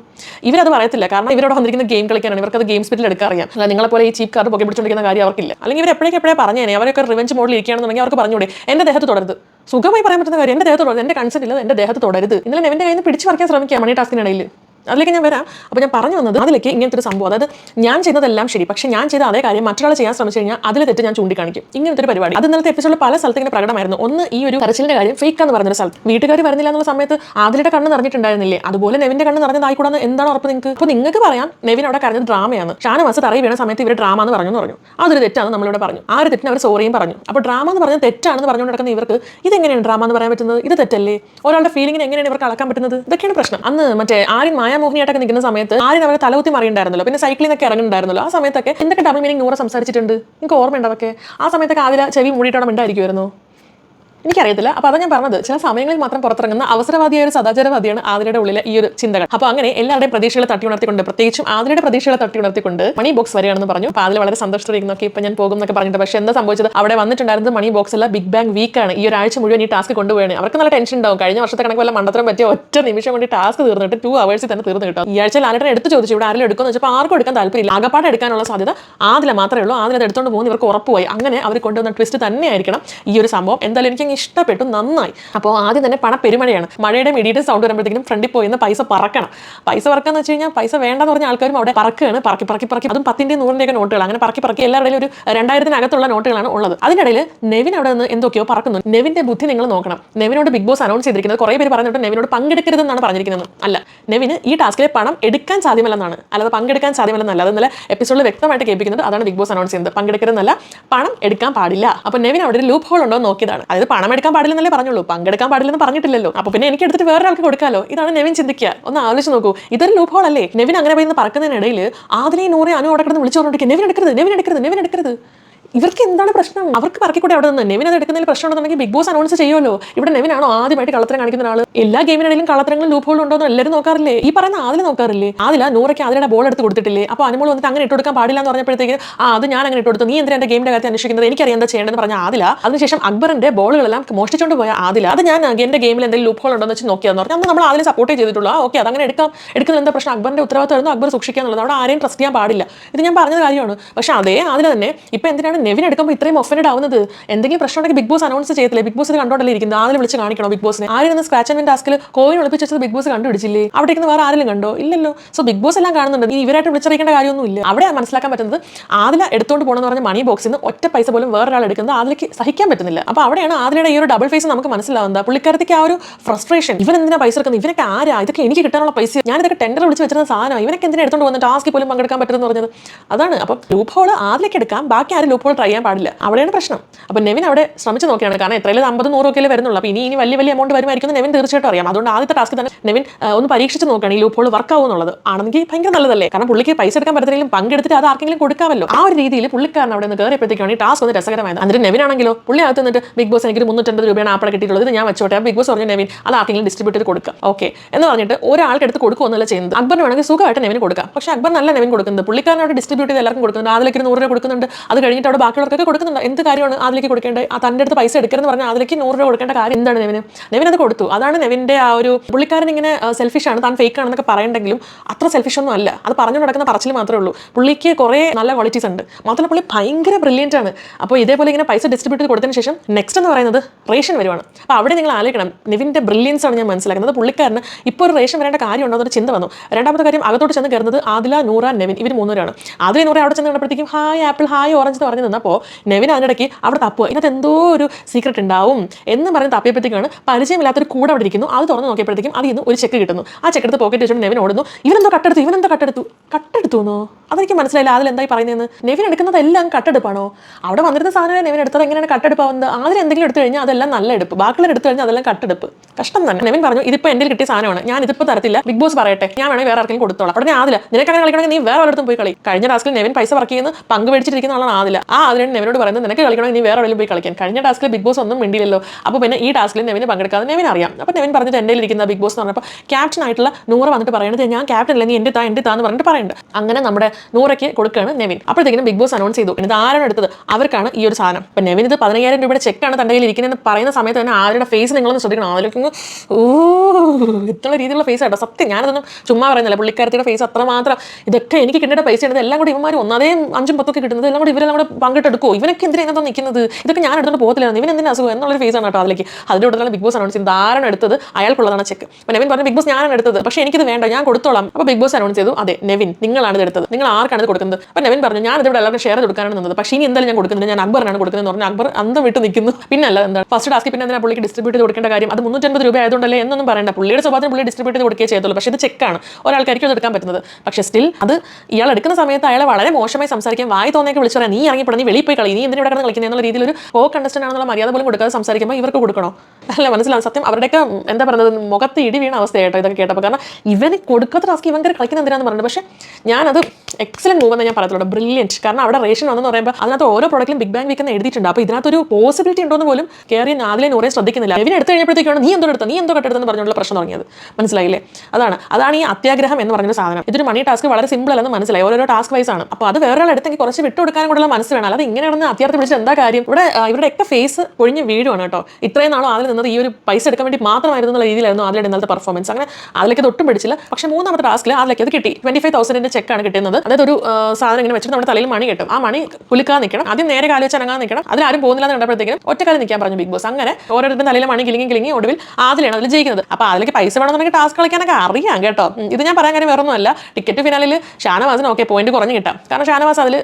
ഇവരത് പറയത്തില്ല. കാരണം ഇവരോട് വന്നിരിക്കുന്ന ഗെയിം കളിക്കാനാണ്. ഇവർക്ക് അത് ഗെയിം സ്പിറ്റിൽ എടുക്കാൻ അറിയാം. നിങ്ങളെ പോലെ ഈ ചീപ്പ് കാർഡ് പൊക്കി പിടിച്ചോണ്ടിരിക്കുന്ന കാര്യം അവർക്കില്ല. അല്ലെങ്കിൽ ഇവർ എപ്പോഴേക്കും എപ്പോഴേ പറഞ്ഞേനെ? അവരൊക്കെ റിവെഞ്ച് മോഡിൽ ഇരിക്കുകയാണെന്നുണ്ടെങ്കിൽ അവർക്ക് പറഞ്ഞൂടെ എന്റെ ദേഹത്ത് തുടരുത്. സുഖമായി പറയാൻ പറ്റുന്ന കാര്യം എന്റെ ദേഹത്ത് തുടരുത്. എന്റെ കൺസെന്റ് ഇല്ല എന്റെ ദേഹത്ത് തുടരുത്. ഇന്നലെ എന്റെ കയ്യിൽ നിന്ന് പിടിച്ചു പറിക്കാൻ ശ്രമിക്കുക മണി ടാസ്കിനിടയിൽ. അതിലേക്ക് ഞാൻ വരാം. അപ്പോൾ ഞാൻ പറഞ്ഞു വന്നത് അതിലേക്ക് ഇങ്ങനത്തെ ഒരു സംഭവം. അതായത് ഞാൻ ചെയ്തതെല്ലാം ശരി. പക്ഷേ ഞാൻ ചെയ്ത അതേ കാര്യം മറ്റൊരാൾ ചെയ്യാൻ ശ്രമിച്ചു കഴിഞ്ഞാൽ അതിൽ തെറ്റ് ഞാൻ ചൂണ്ടിക്കാണിക്കും. ഇങ്ങനത്തെ ഒരു പരിപാടി. അത് ഇന്നലത്തെ എപ്പിസോഡിൽ പല സ്ഥലത്ത് ഇങ്ങനെ പ്രകടമായിരുന്നു. ഒന്ന് ഈ ഒരു കരച്ചിലിന്റെ കാര്യം ഫേക്ക് എന്ന് പറഞ്ഞൊരു സ്ഥലത്ത്. വീട്ടുകാർ വരുന്നില്ല എന്നുള്ള സമയത്ത് ആദിലയുടെ കണ്ണ് നിറഞ്ഞിട്ടുണ്ടായിരുന്നില്ലേ? അതുപോലെ നെവിന്റെ കണ്ണ് നിറഞ്ഞതായിക്കൂടാന്ന് എന്താണ് ഉറപ്പ് നിങ്ങൾക്ക് അപ്പോൾ നിങ്ങൾക്ക് പറയാം നെവിൻ അവിടെ കരഞ്ഞത് ഡ്രാമയാണ് ഷാനവാസ് തറയി വീണ സമയത്ത് ഇവർ ഡ്രാമ എന്ന് പറഞ്ഞു പറഞ്ഞു. അതൊരു തെറ്റാണ് നമ്മളിവിടെ പറഞ്ഞു. ആ ഒരു തെറ്റിന് അവർ സോറിയും പറഞ്ഞു. അപ്പോൾ ഡ്രാമ എന്ന് പറഞ്ഞാൽ തെറ്റാണെന്ന് പറഞ്ഞുകൊണ്ട് നടക്കുന്ന ഇവർക്ക് ഇതെങ്ങനെയാണ് ഡ്രാമ എന്ന് പറയാൻ പറ്റുന്നത്? ഇത് തെറ്റല്ലേ? ഒരാളുടെ ഫീലിംഗിന് എങ്ങനെയാണ് ഇവർക്ക് അളക്കാൻ പറ്റുന്നത്? ഇതൊക്കെയാണ് പ്രശ്നം. അന്ന് മറ്റേ ആര്യൻ മായാമോഹിനിയായിട്ടൊക്കെ നിൽക്കുന്ന സമയത്ത് ആരും അവരെ തലകുത്തി മറിയുണ്ടായിരുന്നല്ലോ. പിന്നെ സൈക്കിളിൽ നിന്നൊക്കെ ഇറങ്ങുന്നുണ്ടായിരുന്നല്ലോ. ആ സമയത്തൊക്കെ എന്തൊക്കെ ഡബിൾ മീനിങ് നൂറ് സംസാരിച്ചിട്ടുണ്ട്? നിങ്ങൾക്ക് ഓർമ്മയുണ്ട് അതൊക്കെ? ആ സമയത്തൊക്കെ ആദ്യം ചെവി മൂടിയിട്ടോണം ഉണ്ടായിരിക്കുമായിരുന്നു എനിക്കറിയത്തില്ല. അപ്പോൾ അതാ ഞാൻ പറഞ്ഞത്. ചില സമയങ്ങളിൽ മാത്രം പുറത്തിറങ്ങുന്ന അവസരവാദിയായ ഒരു സദാചാരവാദിയാണ് ആതിരയുടെ ഉള്ളിലെ ഈ ഒരു ചിന്തകൾ. അപ്പോൾ അങ്ങനെ എല്ലാവരുടെയും പ്രതീക്ഷകളെ തട്ടി ഉണർത്തിക്കൊണ്ട് പ്രത്യേകിച്ചും ആതിരയുടെ പ്രതീക്ഷകളെ തട്ടി ഉണർത്തിക്കൊണ്ട് മണി ബോക്സ് വരികയാണെന്ന് പറഞ്ഞു. അപ്പോൾ അതിൽ വളരെ സന്തോഷത്തിലിരിക്കുന്നു ഒക്കെ ഇപ്പം ഞാൻ പോകും എന്നൊക്കെ പറഞ്ഞിട്ട്. പക്ഷേ എന്താ സംഭവിച്ചത്? അവിടെ വന്നിട്ടുണ്ടായിരുന്നത് മണി ബോക്സ് അല്ല ബിഗ് ബാങ് വീക്കാണ് ഈ ഒരാഴ്ച മുഴുവൻ ഈ ടാസ്ക് കൊണ്ടുപോയാണ് അവർക്ക് നല്ല ടെൻഷൻ ഉണ്ടാവും. കഴിഞ്ഞ വർഷത്തെ കണക്ക് വല്ല മണ്ടത്തരം പറ്റിയ ഒറ്റ നിമിഷം കൊണ്ട് ടാസ്ക് തീർന്നിട്ട് ടു അവേഴ്സിൽ തന്നെ തീർന്നു കിട്ടും. ഈ ആഴ്ച ലാലിട്ട് എടുത്ത് ചോദിച്ചു ഇവിടെ ആരെങ്കിലും എടുക്കുമെന്ന് വെച്ചപ്പോൾ ആർക്കും എടുക്കാൻ താല്പര്യമില്ല. ആകപ്പാട് എടുക്കാനുള്ള സാധ്യത ആദില മാത്രമേ ഉള്ളൂ. ആദ്യം അത് എടുത്തുകൊണ്ട് പോകുന്ന ഇവർക്ക് ഉറപ്പുമായി അങ്ങനെ അവർ കൊണ്ടുവന്ന ട്വിസ്റ്റ് തന്നെയായിരിക്കണം ഈ ഒരു സംഭവം. എന്തായാലും എനിക്ക് അങ്ങ് ഇഷ്ടപ്പെട്ടു നന്നായി. അപ്പോൾ ആദ്യം തന്നെ പണ പെരുമഴയാണ്. മഴയുടെ ഇടിയുടെ സൗണ്ട് വരുമ്പോഴത്തേക്കും ഫ്രണ്ടിൽ പോയി പൈസ പറക്കണം. പൈസ പറക്കാന്ന് വെച്ച് കഴിഞ്ഞാൽ പൈസ വേണ്ടെന്ന് പറഞ്ഞ ആൾക്കാരും അവിടെ പറക്കുകയാണ്. പറക്കി പറക്കി പറക്കി. അതും പത്തിന്റെ നൂറിന്റെയൊക്കെ നോട്ടുകൾ അങ്ങനെ പറക്കി പറക്കി എല്ലാവരുടെയും ഒരു രണ്ടായിരത്തിനകത്തുള്ള നോട്ടുകളാണ് ഉള്ളത്. അതിനിടയിൽ നെവിൻ അവിടെ നിന്ന് എന്തൊക്കെയോ പറക്കുന്നു. നെവിന്റെ ബുദ്ധി നിങ്ങൾ നോക്കണം. നെവിനോട് ബിഗ് ബോസ് അനൗൺസ് ചെയ്തിരിക്കുന്നത് കുറേ പേര് പറഞ്ഞിട്ട് നെവിനോട് പങ്കെടുക്കരുതെന്നാണ് പറഞ്ഞിരിക്കുന്നത്. അല്ല നെവിന് ഈ ടാസ്കിലെ പണം എടുക്കാൻ സാധ്യമല്ലെന്നാണ്. അല്ലാതെ പങ്കെടുക്കാൻ സാധ്യമല്ലെന്നല്ല. അത് ഇന്നലെ എപ്പിസോഡിൽ വ്യക്തമായിട്ട് കേൾപ്പിക്കുന്നത് അതാണ് ബിഗ് ബോസ് അനൗൺസ് ചെയ്യുന്നത്. പങ്കെടുക്കരുതെന്നല്ല പണം എടുക്കാൻ പാടില്ല. അപ്പോൾ നെവിൻ അവിടെ ഒരു ലൂപ്പ് ഹോൾ ഉണ്ടോ നോക്കിയതാണ്. അതായത് പണം എടുക്കാൻ പാടില്ലെന്നല്ലേ പറഞ്ഞുള്ളൂ. പങ്കെടുക്കാൻ പാടില്ലെന്ന് പറഞ്ഞിട്ടില്ലല്ലോ. അപ്പൊ പിന്നെ എനിക്ക് എടുത്തിട്ട് വേറൊരാൾക്ക് കൊടുക്കാലോ? ഇതാണ് നെവിൻ ചിന്തിക്കുക. ഒന്ന് ആലോചിച്ച് നോക്കൂ. ഇതൊരു ലൂപ്പ് ഹോൾ അല്ലേ? നെവിൻ അങ്ങനെ പോയി പറക്കുന്നതിനിടയിൽ ആദിനെ നൂറെ അനു അവിടെ കിടന്ന് വിളിച്ചു പറഞ്ഞിട്ട് നെവിൻ എടുക്കരുത് നെവിൻ എടുക്കരുത് നെവിൻ എടുക്കരുത്. ഇവർക്ക് എന്താണ് പ്രശ്നം? അവർക്ക് പറക്കിക്കൂടെ അവിടെ നിന്ന് നെവിൻ അത് എടുക്കുന്നതിൽ പ്രശ്നം ഉണ്ടെന്നുണ്ടെങ്കിൽ ബിഗ് ബോസ് അനൗൺസ് ചെയ്യുമല്ലോ. ഇവിടെ നെവിനാണോ ആദ്യമായിട്ട് കള്ളത്തരം കാണിക്കുന്ന ആൾ എല്ലാ ഗെയിമിനിടയിലും കള്ളത്തരങ്ങളും ലൂപ്പ് ഉണ്ടോ എന്ന് എല്ലാവരും നോക്കാറില്ലേ? ഈ പറയുന്ന ആദ്യം നോക്കാറില്ലേ? ആദില നൂറയ്ക്ക് ആദിലയുടെ ബോൾ എടുത്ത് കൊടുത്തിട്ടില്ലേ? അപ്പോൾ അനുമോൾ വന്നിട്ട് അങ്ങനെ ഇട്ട് കൊടുക്കാൻ പാടില്ല എന്ന് പറഞ്ഞപ്പോഴത്തേക്ക് ആ അത് ഞാൻ അങ്ങനെ ഇട്ട് കൊടുത്തു. നീ എന്തിനാ എന്റെ ഗെയിമിന്റെ കാര്യത്തിൽ അന്വേഷിക്കുന്നത്? എനിക്കറിയാം എന്താ ചെയ്യേണ്ടതെന്ന് പറഞ്ഞ ആദില. അതിനുശേഷം അക്ബറിന്റെ ബോളുകളെല്ലാം മോഷ്ടിച്ചുകൊണ്ട് പോയ ആദില. അത് ഞാൻ എന്റെ ഗെയിമിൽ എന്തെങ്കിലും ലൂപ്പ് ഹോൾ ഉണ്ടോ എന്ന് വെച്ച് നോക്കിയാന്ന് പറഞ്ഞു. നമ്മൾ ആദ്യം സപ്പോർട്ട് ചെയ്തിട്ടുള്ളൂ. ഓക്കെ അങ്ങനെ എടുക്കാം. എടുക്കുന്ന എന്താ പ്രശ്നം? അക്ബറിന്റെ ഉത്തരവാദിത്തമായിരുന്നു അക്ബർ സൂക്ഷിക്കുക അവിടെ ആരെയും ട്രസ്റ്റ് ചെയ്യാൻ പാടില്ല. ഇത് ഞാൻ പറഞ്ഞ കാര്യമാണ്. പക്ഷേ അതേ ആദില തന്നെ ഇപ്പൊ എന്തിനാണ് നെവിൻ എടുക്കുമ്പോൾ ഇത്രയും ഒഫൻഡ് ആവുന്നത്? എന്തെങ്കിലും പ്രശ്നം ഉണ്ടെങ്കിൽ ബിഗ് ബോസ് അനൗൺസ് ചെയ്യത്തില്ലേ? ബിഗ് ബോസ് കണ്ടോണ്ടല്ലേ ഇരിക്കുന്നത് ആദ്യം വിളിച്ച് കാണിക്കണോ ബിഗ് ബോസിനെ ആരും നിന്ന് സ്ക്രാച്ച് ആൻഡ് ടാസ്കിൽ കോയിൻ ഒളിപ്പിച്ച് വെച്ചത് ബിഗ് ബോസ് കണ്ടുപിടിച്ചില്ലേ? അവിടെ ഇരിക്കുന്ന വേറെ ആരെങ്കിലും കണ്ടോ? ഇല്ലല്ലോ. സോ ബിഗ് ബോസ് എല്ലാം കാണുന്നുണ്ട്. ഇനി ഇവരായിട്ട് വിളിച്ചറിയിക്കേണ്ട കാര്യമൊന്നും ഇല്ല. അവിടെ മനസ്സിലാക്കാൻ പറ്റുന്നത് ആദില എടുത്തുകൊണ്ട് പോകണമെന്ന് പറഞ്ഞ മണി ബോക്സിൽ നിന്ന് ഒറ്റ പൈസ പോലും വേറൊരാൾ എടുക്കുന്നത് ആദ്യം സഹിക്കാൻ പറ്റുന്നില്ല. അപ്പോൾ അവിടെയാണ് ആദിലയുടെ ഈ ഒരു ഡബിൾ ഫേസ് നമുക്ക് മനസ്സിലാവുന്നത്. പുള്ളിക്കാരത്തേക്ക് ആ ഒരു ഫ്രസ്ട്രേഷൻ ഇവൻ എന്തിനാ പൈസ എടുക്കുന്നത് ഇവനൊക്കെ ആരാ? ഇതൊക്കെ എനിക്ക് കിട്ടാനുള്ള പൈസ. ഞാൻ ഇതൊക്കെ ടെൻഡർ വിളിച്ച് വെച്ചിരുന്ന സാധനം ഇവനൊക്കെ എന്തിനാ എടുത്തുകൊണ്ട് വന്ന ടാസ്ക് പോലും പങ്കെടുക്കാൻ പറ്റുമെന്ന് പറഞ്ഞത്. അതാണ്. അപ്പം ലൂപ്പ് ഹോൾ എടുക്കാം. ബാക്കി ആരും ലൂപ്പ് ഹോൾ ട്രൈ ചെയ്യാൻ പാടില്ല. അവിടെയാണ് പ്രശ്നം. അപ്പം നെവിൻ അവിടെ ശ്രമിച്ച് നോക്കിയാണ്. കാരണം എത്രയും അമ്പത് നൂറൊക്കെ വരുന്നുള്ളൂ. അപ്പോൾ ഇനി ഇനി വലിയ വലിയ എമൗണ്ട് വരുമായിരിക്കും നെവിൻ തീർച്ചയായിട്ടും അറിയാം. അതുകൊണ്ട് ആദ്യത്തെ ടാസ്ക് തന്നെ നെവിൻ ഒന്ന് പരീക്ഷിച്ച് നോക്കുകയാണ്. ഈ ലൂപ്പ് ഹോൾ വർക്ക് ആവും എന്നുള്ളത്. ആണെങ്കിൽ ഭയങ്കര നല്ലതല്ലേ? കാരണം പുള്ളിക്ക് പൈസ എടുക്കാൻ പറ്റത്തില്ലെങ്കിലും പങ്കെടുത്തിട്ട് അത് ആർക്കെങ്കിലും കൊടുക്കാമല്ലോ. ആ ഒരു രീതിയിൽ പുള്ളിക്കാരൻ അവിടെ നിന്ന് കയറിയപ്പോഴത്തേക്കാണ് ഈ ടാസ്ക് ഒന്ന് രസകരമായത്. എന്നിട്ട് നെവിൻ ആണെങ്കിലോ പുള്ളി അകത്ത് നിന്നിട്ട് ബിഗ് ബോസ് എനിക്ക് മുന്നൂറ്റമ്പത് രൂപയാണ് ആപ്പളെ കിട്ടിയിട്ടുള്ളത്. ഞാൻ വെച്ചോട്ടെ. ബിഗ് ബോസ് പറഞ്ഞു നെവിൻ അത് ആർക്കെങ്കിലും ഡിസ്ട്രിബ്യൂട്ട് ചെയ്ത് കൊടുക്കുക ഓക്കെ. എന്ന് പറഞ്ഞിട്ട് ഒരാൾക്ക് എടുത്ത് കൊടുക്കുമെന്നല്ല ചെയ്യുന്നത്. അക്ബറിന് വേണമെങ്കിൽ സുഖമായിട്ട് നെവിന് കൊടുക്കാം. പക്ഷേ അക്ബർ നല്ല നെവിൻ കൊടുക്കുന്നത് പുള്ളിക്കാരനോട് ഡിസ്ട്രിബ്യൂട്ട് ചെയ്ത് എല്ലാവർക്കും കൊടുക്കുന്നുണ്ട്. അതിലേക്ക് നൂറ് രൂപ കൊടുക്കുന്നുണ്ട്. അത് കഴിഞ്ഞിട്ട് അവിടെ ബാക്കിയുള്ളവർക്കൊക്കെ കൊടുക്കുന്നുണ്ട്. എന്ത് കാര്യമാണ് അതിലേക്ക് കൊടുക്കേണ്ടത്? ആ തന്റെ അടുത്ത് പൈസ എടുക്കരുതെന്ന് പറഞ്ഞാൽ അതിലേക്ക് നൂറ് രൂപ കൊടുക്കേണ്ട കാര്യം എന്താണ് നെവിന്? നെവിൻ അത് കൊടുത്തു. അതാണ് നെവിന്റെ ആ ഒരു പുള്ളിക്കാരൻ ഇങ്ങനെ സെൽഫിഷ് ആണ്. താൻ ഫേക്ക് ആണെന്നൊക്കെ പറയണ്ടെങ്കിലും അത്ര സെൽഫിഷ് ഒന്നും അല്ല. അത് പറഞ്ഞു നടക്കുന്ന പറച്ചിൽ മാത്രമേ ഉള്ളൂ. പുള്ളിക്ക് കുറേ നല്ല ക്വാളിറ്റീസ് ഉണ്ട്. മാത്രമല്ല പുള്ളി ഭയങ്കര ബ്രില്യന്റ് ആണ്. അപ്പോൾ ഇതേപോലെ ഇങ്ങനെ പൈസ ഡിസ്ട്രിബ്യൂട്ട് ചെയ്ത് കൊടുത്തതിന് ശേഷം നെക്സ്റ്റ് എന്ന് പറയുന്നത് റേഷൻ വരുവാണ്. അപ്പോൾ അവിടെ നിങ്ങൾ ആലോചിക്കണം. നെവിന്റെ ബ്രില്യൻസ് ആണ് ഞാൻ മനസ്സിലാക്കുന്നത്. പുള്ളിക്കാരന് ഇപ്പോൾ ഒരു റേഷൻ വരേണ്ട കാര്യം ഉണ്ടോ എന്നൊരു ചിന്ത വന്നു. രണ്ടാമത്തെ കാര്യം അകത്തോട്ട് ചെന്ന് കയറുന്നത് ആദില നൂറ നെവിൻ. ഇവർ മൂന്നുപേരാണ്. ആദില നൂറ അവിടെ ചെന്ന് കണ്ടപ്പോഴത്തേക്കും ഹായ് ആപ്പിൾ ഹായ് ഓറഞ്ച് എന്ന് പറഞ്ഞു നിന്നപ്പോൾ നെവിൻ അതിനിടയ്ക്ക് അവിടെ തപ്പുക ഇതിനകത്ത് എന്തോ ഒരു സീക്രട്ട് ഉണ്ടാവും എന്ന് പറഞ്ഞ് തപ്പിയപ്പോഴത്തേക്കാണ് പരിചയമില്ലാത്തൊരു കൂടെ അവിടെ ഇരിക്കുന്നു. അത് തുറന്ന് നോക്കിയപ്പോഴത്തേക്കും അതിൽ നിന്ന് ഒരു ചെക്ക് കിട്ടുന്നു. ആ ചെക്ക് എടുത്ത് പോക്കറ്റ് വെച്ചുകൊണ്ട് നെവിൻ ഓടുന്നു. ഇവനെന്തോ കട്ടെടുത്തു ഇവനെന്തോ കട്ടെടുത്തു. കട്ടെടുത്തു എന്നോ അതെനിക്ക് മനസ്സിലായില്ല അതിൽ എന്തായി പറയുന്നതെന്ന്. നെവിൻ എടുക്കുന്നതെല്ലാം കട്ടെടുപ്പാണോ? അവിടെ വന്നിരുന്ന സാധനം നെവിൻ എടുത്തത്? എങ്ങനെയാണ് കട്ടെടുപ്പാവുന്നത് അതിൽ എന്തെങ്കിലും എടുത്തു കഴിഞ്ഞാൽ അതെല്ലാം നല്ല എടുപ്പ്. ബാക്കിയുള്ള എടുത്തു കഴിഞ്ഞാൽ അതെല്ലാം കട്ടെടുപ്പ്. കഷ്ടം തന്നെ. നെവിൻ പറഞ്ഞു ഇതിപ്പോൾ എന്റെ കിട്ടിയ സാധനമാണ്. ഞാൻ ഇതിപ്പോൾ തരത്തില്ല. ബിഗ് ബോസ് പറയട്ടെ. ഞാൻ വേണമെങ്കിൽ വേറെ ആർക്കെങ്കിലും കൊടുത്തോളാം. അവിടെ ആദില നിനക്ക് കളിക്കണമെങ്കിൽ നീ വേറെ ഒരിടത്തും പോയി കളി. കഴിഞ്ഞ ടാസ്കിൽ നെവിൻ പൈസ വർക്ക് ചെയ്യുന്ന. പങ്ക് മേടിച്ചിരിക്കുന്ന ആളാണ് ആദില. ആ അതിനാണ് നെവിനോട് പറയുന്നത് നിനക്ക് കളിക്കണം നീ വേറെ എവിടെയും പോയി കളിക്കാൻ. കഴിഞ്ഞ ടാസ്കിൽ ബിഗ് ബോസ് ഒന്നും മിണ്ടിയില്ലല്ലോ. അപ്പോൾ പിന്നെ ഈ ടാസ്കിൽ നെവിന് പങ്കെടുക്കാതെ നെവിൻ അറിയാം. അപ്പോൾ നെവിൻ പറഞ്ഞിട്ട് എന്റെ ഇരിക്കുന്ന ബിഗ് ബോസ് എന്ന് പറഞ്ഞപ്പോൾ ക്യാപ്റ്റൻ ആയിട്ടുള്ള നൂറ് വന്നിട്ട് പറയുന്നത് ഞാൻ ക്യാപ്റ്റൻ അല്ല നീ എന്റെ താ എന്റെ താന്ന് പറഞ്ഞിട്ട് പറയുന്നുണ്ട് അങ്ങനെ നമ്മുടെ നൂറയ്ക്ക് കൊടുക്കുകയാണ് നെവിൻ. അപ്പോഴത്തേക്കും ബിഗ് ബോസ് അനൗൺസ് ചെയ്തു. ഇത് ആരാണ് എടുത്തത്? അവർക്കാണ് ഈ ഒരു സാധനം. അപ്പം നെവിൻ ഇത് പതിനയ്യായിരം രൂപയുടെ ചെക്കാണ് തന്റെ കയ്യിൽ ഇരിക്കുന്നതെന്ന് പറയുന്ന സമയത്ത് തന്നെ ആരുടെ ഫേസ് നിങ്ങളൊന്ന് ശ്രദ്ധിക്കണം. ആലോചിക്കുന്നു ഓ ഇത്ര രീതിയിലുള്ള ഫേസ് ആട്ടോ. സത്യം ഞാനതൊന്നും ചുമ്മാ പറയുന്നില്ല. പുള്ളിക്കാരത്തിയുടെ ഫേസ് അത്രമാത്രം ഇതൊക്കെ എനിക്ക് കിട്ടേണ്ട പൈസ ഉണ്ട് എല്ലാം കൂടി ഇവന്മാർ ഒന്നാതേ അഞ്ചും പത്തൊക്കെ കിട്ടുന്നത്. എല്ലാം കൂടി ഇവരെല്ലാം കൂടെ പങ്കിട്ടെടുക്കോ ഇവനൊക്കെ എന്തിനാ ഇതിനകത്ത് നിൽക്കുന്നത് ഇതൊക്കെ ഞാൻ എടുത്തോണ്ട് പോകത്തില്ലായിരുന്നു. ഇവൻ എന്തിനാ അസുഖം? എന്നുള്ളൊരു ഫേസ് ആണ് കേട്ടോ അതിലേക്ക്. അതിന്റെ കൂടെ ബിഗ് ബോസ് അനൗൺസ് ചെയ്ത്. ധാരണ എടുത്തത്? അയാൾക്കുള്ളതാണ് ചെക്ക് അപ്പോൾ നെവിൻ പറഞ്ഞു ബിഗ് ബോസ് ഞാനാണ് എടുത്തത്. പക്ഷേ എനിക്കിത് വേണ്ട. ഞാൻ കൊടുത്തോളാം. അപ്പോൾ ബിഗ് ബോസ് അനൗൺസ് ചെയ്തു. അതെ നെവിൻ നിങ്ങളാണ് ഇത് എടുത്തത്. നിങ്ങൾ ആർക്കാണ് ഇത് കൊടുക്കുന്നത്? അപ്പോൾ നെവിൻ പറഞ്ഞു ഞാൻ ഇതിവിടെ എല്ലാവർക്കും ഷെയർ കൊടുക്കാനാണ് നിന്നത്. പക്ഷേ ഇനി എന്തായാലും ഞാൻ കൊടുക്കുന്നത് ഞാൻ അക്ബറിനാണ് കൊടുക്കുന്നത് പറഞ്ഞു. അക്ബർ അന്തം വിട്ട് നിൽക്കുന്നു. പിന്നെ അല്ല എന്താണ്? ഫസ്റ്റ് ടാസ്ക് പിന്നെ എന്തിനാ പുള്ളിക്ക് ഡിസ്ട്രിബ്യൂട്ട് ചെയ്ത് കൊടുക്കേണ്ട കാര്യം? അത് മുന്നൂറ്റമ്പത് രൂപ ആയതുകൊണ്ടല്ലേ എന്നൊന്നും പറയണ്ട. പുള്ളിയുടെ സ്വഭാവത്തിന് പുള്ളി ഡിസ്ട്രിബ്യൂട്ട് ചെയ്ത് കൊടുക്കുകയേ ചെയ്തുള്ളൂ പക്ഷേ ഇത് ചെക്കാണ് ഒരാൾക്കായിരിക്കും എടുക്കാൻ പറ്റുന്നത്. പക്ഷേ സ്റ്റിൽ അത് ഇയാൾ എടുക്കുന്ന സമയത്ത് അയാളെ വളരെ മോശമായി സംസാരിക്കാൻ വായി തോന്നിയൊക്കെ വിളിച്ചു പറയാം. നീ ഇറങ്ങിപ്പെടാ നീ വെളിയിൽ പോയി കളി. നീ എന്തിനാ ഇവിടെ കിടന്ന് കളിക്കുന്നത് എന്നുള്ള രീതിയിൽ ഒരു കോ കണ്ടസ്റ്റന്റ് ആണെന്നുള്ള മര്യാദ പോലും കൊടുക്കാതെ സംസാരിക്കുമ്പോൾ ഇവർക്ക് കൊടുക്കണോ? അല്ല മനസ്സിലാണ് സത്യം അവരുടെയൊക്കെ എന്താ പറയുന്നത് മുഖത്ത് ഇടി വീണ അവസ്ഥയായിട്ടോ ഇതൊക്കെ കേട്ടപ്പോൾ കാരണം ഇവന് കൊടുക്കാത്ത ടാസ്ക് ഇവൻ കയറി കളിക്കുന്ന എന്തിനാന്ന് പറഞ്ഞത് പക്ഷേ ഞാനത് എക്സലന്റ് മൂവ് എന്ന് ഞാൻ പറയത്തുള്ളൂ ബ്രില്യന്റ് കാരണം അവിടെ റേഷൻ വന്നെന്ന് പറയുമ്പോൾ അതിനകത്ത് ഓരോ പ്രോഡക്റ്റിലും ബിഗ് ബാങ് വീക്കെന്ന് എഴുതിയിട്ടുണ്ട്. അപ്പോൾ ഇതിനകത്തൊരു പോസിബിലിറ്റി ഉണ്ടോ എന്ന് പോലും കയറി ആദ്യം നൂറെ ശ്രദ്ധിക്കുന്നില്ല. ഇവൻ എടുത്തു കഴിഞ്ഞപ്പോഴത്തേക്കാണ് നീ എന്തോ എടുത്ത നീ എന്തോ കട്ടെടുത്തെന്ന് പറഞ്ഞുള്ള പ്രശ്നം തുടങ്ങിയത്. മനസ്സിലായില്ലേ? അതാണ്. അതാണ് ഈ അത്യാഗ്രഹം എന്ന് പറഞ്ഞ സാധനം. ഇതൊരു മണി ടാസ്ക് വളരെ സിമ്പിൾ അല്ലെന്ന് മനസ്സിലായി. ഓരോ ടാസ്ക് വൈസ് ആണ്. അപ്പോൾ അത് വേറെ ഒരാൾ എടുത്തെങ്കിൽ കുറച്ച് വിട്ടു കൊടുക്കാനും കൂടെ മനസ്സ് വേണം. അല്ലാതെ ഇങ്ങനെ നടന്ന് അത്യാർത്ഥി വിളിച്ചിട്ട് എന്താ കാര്യം? ഇവിടെ ഇവരുടെ ഒക്കെ ഫേസ് പൊഴിഞ്ഞ് വീഴുവാണ് കേട്ടോ. ഇത്രയും നാളും അതിൽ നിന്നത് ഈ ഒരു പൈസ എടുക്കാൻ വേണ്ടി മാത്രമായിരുന്നു എന്നുള്ള രീതിയിലായിരുന്നു അതിലെ ഇന്നലത്തെ പെർഫോമൻസ് അങ്ങനെ അതിലേക്ക് തൊട്ടും പിടിച്ചില്ല. പക്ഷേ മൂന്നാമത്തെ ടാസ്കിൽ അതിലേക്ക് അത് കിട്ടി. ട്വന്റി ഫൈവ് തൗസൻഡിന്റെ ചെക്കാണ് കിട്ടുന്നത് അതായത് ഒരു സാധനം ഇങ്ങനെ വെച്ചിട്ട് നമ്മുടെ തലയിൽ മണി കിട്ടും. ആ മണി കുലുക്കാൻ നിൽക്കണം ആദ്യം നേരെ കാലം വെച്ച് അനങ്ങാൻ നിൽക്കണം അതിലാരും പോകുന്നില്ല എന്ന് കണ്ടപ്പോഴത്തേക്കും ഒറ്റക്കാലം നിൽക്കാൻ പറഞ്ഞു ബിഗ് ബോസ് അങ്ങനെ ഓരോരുത്തരുടെ തലയിലെ മണി കിളിങ്ങി കിളിങ്ങി ഒടുവിൽ അതിലാണ് അതിൽ ജയിക്കുന്നത്. അപ്പോൾ അതിലേക്ക് പൈസ വേണമെന്നുണ്ടെങ്കിൽ ടാസ്ക് കളിക്കാനൊക്കെ അറിയാം കേട്ടോ. ഇത് ഞാൻ പറയാൻ കാര്യം വേറൊന്നുമല്ല. ടിക്കറ്റ് ഫിനാലിൽ ഷാനവാസിന് ഓക്കെ പോയിന്റ് കുറഞ്ഞ് കിട്ടാം. കാരണം ഷാനവാസ് അതിൽ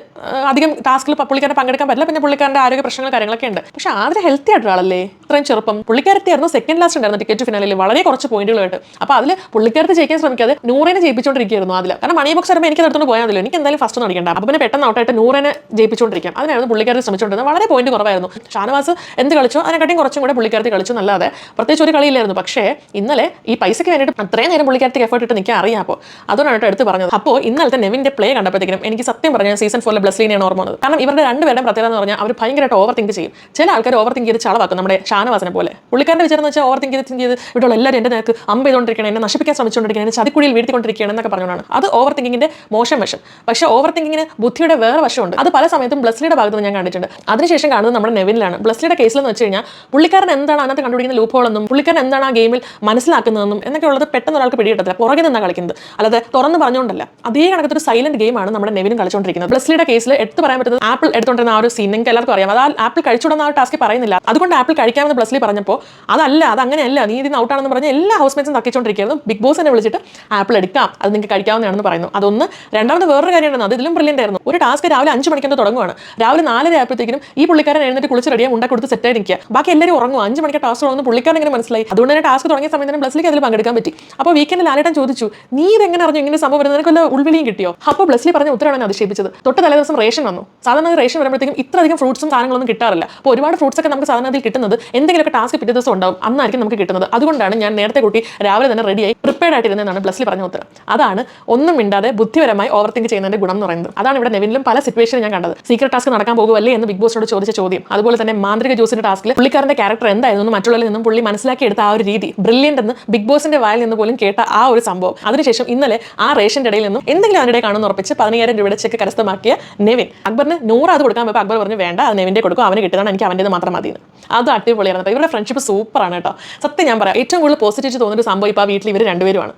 അധികം ടാസ്കിൽ പുള്ളിക്കാരൻ പങ്കെടുക്കാൻ പറ്റില്ല. പിന്നെ പുള്ളിക്കാരന്റെ ആരോഗ്യ പ്രശ്നങ്ങൾ കാര്യങ്ങളൊക്കെ ഉണ്ട്. പക്ഷേ ആദ്യം ഹെൽത്തി ആയിട്ടുള്ള ആളല്ലേ ഇത്രയും ചെറുപ്പം. പുള്ളിക്കാരത്തിയായിരുന്നു സെക്കൻഡ് ലാസ്റ്റ് ഉണ്ടായിരുന്നു ടിക്കറ്റ് ഫിനാലിൽ വളരെ കുറച്ച് പോയിന്റുകളായിട്ട് അപ്പോൾ അതിൽ പുള്ളിക്കാരത്ത് ജയിക്കാൻ ശ്രമിക്കാതെ നൂറിനെ ജയിപ്പിച്ചുകൊണ്ടിരിക്കുകയായിരുന്നു അതിൽ കാരണം മണി ബോക്സ് വരുമ്പോൾ എനിക്ക് എടുത്തുകൊണ്ട് പോയാൽ മതിയല്ലോ. എനിക്ക് എന്തായാലും ഫസ്റ്റ് ഒന്നും അടിക്കണ്ട. അപ്പോൾ പിന്നെ പെട്ടെന്ന് ഔട്ടായിട്ട് നൂറിനെ ജയിപ്പിച്ചുകൊണ്ടിരിക്കാം അതിനായിരുന്നു പുള്ളിക്കാരത്തി ശ്രമിച്ചുകൊണ്ടിരുന്നത് വളരെ പോയിന്റ് കുറവായിരുന്നു. ഷാനവാസ് എന്ത് കളിച്ചോ? അതിനെക്കാട്ടിയും കുറച്ചും കൂടെ പുള്ളിക്കാരത്തി കളിച്ചു നല്ലാതെ പ്രത്യേകിച്ച് ഒരു കളിയില്ലായിരുന്നു. പക്ഷേ ഇന്നലെ ഈ പൈസയ്ക്ക് വേണ്ടിയിട്ട് അത്രയും നേരം പുള്ളിക്കാരത്തി എഫേർട്ട് ഇട്ട് നിൽക്കാൻ അറിയാം അപ്പോൾ അതുകൊണ്ടാണ് എടുത്ത് പറഞ്ഞത്. അപ്പോൾ ഇന്നലത്തെ നെവിന്റെ പ്ലേ കണ്ടപ്പോഴത്തേക്കും എനിക്ക് സത്യം പറഞ്ഞാൽ സീസൺ ഫോറിലെ ബ്ലസ്ലീനെയാണ് ഓർമ്മ വന്നത്. കാരണം ഇവരുടെ രണ്ടുപേരുടെയും പ്രത്യേകത എന്ന് പറഞ്ഞാൽ അവർ ഭയങ്കരമായിട്ട് ഓവർ തിങ്ക് ചെയ്യും. ചില ആൾക്കാർ ഓവർ തിങ്ക് ചെയ്ത് ചളവാക്കും നമ്മുടെ ഷാനവാസിനെ പോലെ. പുള്ളിക്കാരന്റെ വിചാരം എന്ന് വെച്ചാൽ ഓവർ ചെയ്ത് തിങ്ക് ചെയ്ത് ഇവിടെയുള്ള എല്ലാവരും എന്റെ നേർക്ക് അമ്പ് എന്നെ നശിപ്പിക്കാൻ ശ്രമിച്ചുകൊണ്ടിരിക്കണം എന്നെ ചതിക്കുഴിയിൽ വീഴ്ത്തിക്കൊണ്ടിരിക്കുകയാണ് എന്നൊക്കെ പറഞ്ഞുകൊണ്ടാണ്. അത് ഓവർ തിങ്കിങ്ങിന്റെ മോശം വശം. പക്ഷേ ഓവർ തിങ്കിങ്ങിന് ബുദ്ധിയുടെ വേറെ വശമുണ്ട്. അത് പല സമയത്തും ബ്ലസ്ലിയുടെ ഭാഗത്ത് ഞാൻ കണ്ടിട്ടുണ്ട്. അതിനുശേഷം കാണുന്നത് നമ്മുടെ നെവിനിലാണ്. ബ്ലസ്ലിയുടെ കേസിൽ എന്ന് വെച്ച് കഴിഞ്ഞാൽ പുള്ളിക്കാരൻ എന്താണ് അതിനകത്ത് കണ്ടുപിടിക്കുന്ന ലൂപ്പോളെന്നും പുള്ളിക്കാരൻ എന്താണ് ആ ഗെയിമിൽ മനസ്സിലാക്കുന്നതെന്നും എന്നൊക്കെ ഉള്ളത് പെട്ടെന്ന് ഒരാൾക്ക് പിടികിട്ടത്തില്ല. പുറകെ നിന്നാണ് കളിക്കുന്നത്. അല്ലാതെ തുറന്ന് പറഞ്ഞുകൊണ്ടല്ല. അതേ കണക്കത്തൊരു സൈലന്റ് ഗെയിമാണ് നമ്മുടെ നെവിനും കളിച്ചുകൊണ്ടിരിക്കുന്നത്. ബ്ലസ്ലിയുടെ കേസിൽ എടുത്ത് പറയാൻ പറ്റുന്നത് ആപ്പിൾ എടുത്തുകൊണ്ടിരുന്ന ആ ഒരു സീൻ നിങ്ങൾക്ക് എല്ലാവർക്കും അറിയാം. അത് ആപ്പിൾ കഴിച്ചുകൊടുന്ന ആ ടാസ്ക് പറയുന്നില്ല. അതുകൊണ്ട് ആപ്പിൾ കഴിക്കാമെന്ന് ബ്ലസ്ലി പറഞ്ഞപ്പോൾ അതല്ല അത് അങ്ങനെയല്ല നീ ഇതിന് ഔട്ടാണെന്ന് പറഞ്ഞാൽ എല്ലാ ഹൗസ് മേറ്റ്സും തക്കിച്ചുകൊണ്ടിരിക്കുകയായിരുന്നു ബിഗ് ബോസ് വിളിച്ചിട്ട് ആപ്പിൾ എടുക്കാം. അത് നിങ്ങൾക്ക് കഴിക്കാവുന്നതാണെന്ന് പറയുന്നു. അതൊന്ന്. രണ്ടാമത് വേറൊരു കാര്യമാണ് അത് ഇതിലും ബ്രില്യന്റ് ആയിരുന്നു. ഒരു ടാസ്ക് രാവിലെ അഞ്ച് മണിക്കെന്ന് തുടങ്ങുകയാണ് രാവിലെ നാലര ആയപ്പോഴത്തേക്കും ഈ പുള്ളിക്കാരൻ എഴുന്നേറ്റ് കുളിച്ച് റെഡിയാ ഉണ്ടാക്കി കൊടുത്ത് സെറ്റായി നിൽക്കുക. ബാക്കി എല്ലാവരും ഉറങ്ങും അഞ്ച് മണിക്ക് ടാസ്ക് തുടങ്ങുന്ന. പുള്ളിക്കാരൻ എങ്ങനെ മനസ്സിലായി? അതുകൊണ്ട് തന്നെ ടാസ്ക് തുടങ്ങിയ സമയത്ത് തന്നെ ബ്ലസ്സിലേക്ക് അതിൽ പങ്കെടുക്കാൻ പറ്റി. അപ്പോൾ വീക്കെൻഡിൽ ലാലേട്ടൻ ചോദിച്ചു നീ ഇതെങ്ങനെ അറിഞ്ഞു? ഇങ്ങനെ സംഭവം വരുന്നത്? നിനക്ക് ഉൾവിളിയും കിട്ടിയോ? അപ്പോൾ ബ്ലസ്സിൽ പറഞ്ഞ ഉത്തരവാണ് അധിക്ഷേപിച്ചത് തൊട്ട് തലേ ദിവസം റേഷൻ വന്നു. സാധാരണ റേഷൻ വരുമ്പോഴത്തേക്കും ഇത്രയധികം ഫ്രൂട്ട്സും സാധനങ്ങളൊന്നും കിട്ടാറില്ല. അപ്പോൾ ഒരുപാട് ഫ്രൂട്ട്സ് ഒക്കെ നമുക്ക് സാധാരണ അതിൽ കിട്ടുന്നത് എന്തെങ്കിലുമൊക്കെ ടാസ്ക് പിറ്റേ ദിവസം ഉണ്ടാവും. അന്നായിരിക്കും നമുക്ക് കിട്ടുന്നത്. അതുകൊണ്ടാണ് ഞാൻ നേരത്തെ കൂട്ടി രാവിലെ തന്നെ റെഡിയായി പ്രിപ്പയർഡ് ആയിട്ടിരുന്നതെന്നാണ് ബ്ലസ്ലി പറഞ്ഞ ഉത്തരം. അതാണ് ഒന്നും മിണ്ടാതെ ബുദ്ധിപരമായി ഓവർ തിങ്ക് ചെയ്യുന്നതിന്റെ ഗുണം എന്ന് പറയുന്നത്. അതാണ് ഇവിടെ നെവിനിലും പല സിറ്റുവേഷൻ ഞാൻ കണ്ടത്. സീക്രട്ട് ടാസ്ക് നടക്കാൻ പോകുമല്ലേ എന്ന് ബിഗ് ബോസിനോട് ചോദിച്ച ചോദ്യം. അതുപോലെ തന്നെ മാന്ത്രിക ജോസിന്റെ ടാസ്കിൽ പുള്ളിക്കാരന്റെ ക്യാരക്ടർ എന്തായിരുന്നു മറ്റുള്ളവരിൽ നിന്നും പുള്ളി മനസ്സിലാക്കി എടുത്ത ആ ഒരു രീതി ബ്രില്യന്റ് എന്ന് ബിഗ് ബോസിന്റെ വായിൽ നിന്ന് പോലും കേട്ട ആ ഒരു സംഭവം. അതിനുശേഷം ഇന്നലെ ആ റേഷന്റെ ഇടയിൽ നിന്നും എന്തെങ്കിലും അതിനിടെ കാണുമെന്ന് ഉറപ്പിച്ച് പതിനയ്യായിരം രൂപയുടെ ചെക്ക് കരസ്ഥമാക്കിയ നെവിൻ അക്ബറിന് നൂറ് അത് കൊടുക്കാൻ പോയപ്പോൾ അക്ബർ പറഞ്ഞു വേണ്ട അത് നെവിന്റെ കൊടുക്കും. അവന് കിട്ടുന്നതാണ് എനിക്ക് അവന്റെ മാത്രം മതി അത് അടിപൊളിയാണ് കേട്ടോ ഇവരുടെ ഫ്രണ്ട്ഷിപ്പ് സൂപ്പറാണ് കേട്ടോ. സത്യം ഞാൻ പറയാം ഏറ്റവും കൂടുതൽ പോസിറ്റീവ് തോന്നുന്ന സംഭവം ഇപ്പോൾ ആ വീട്ടിൽ ഇവർ രണ്ടുപേരുമാണ്.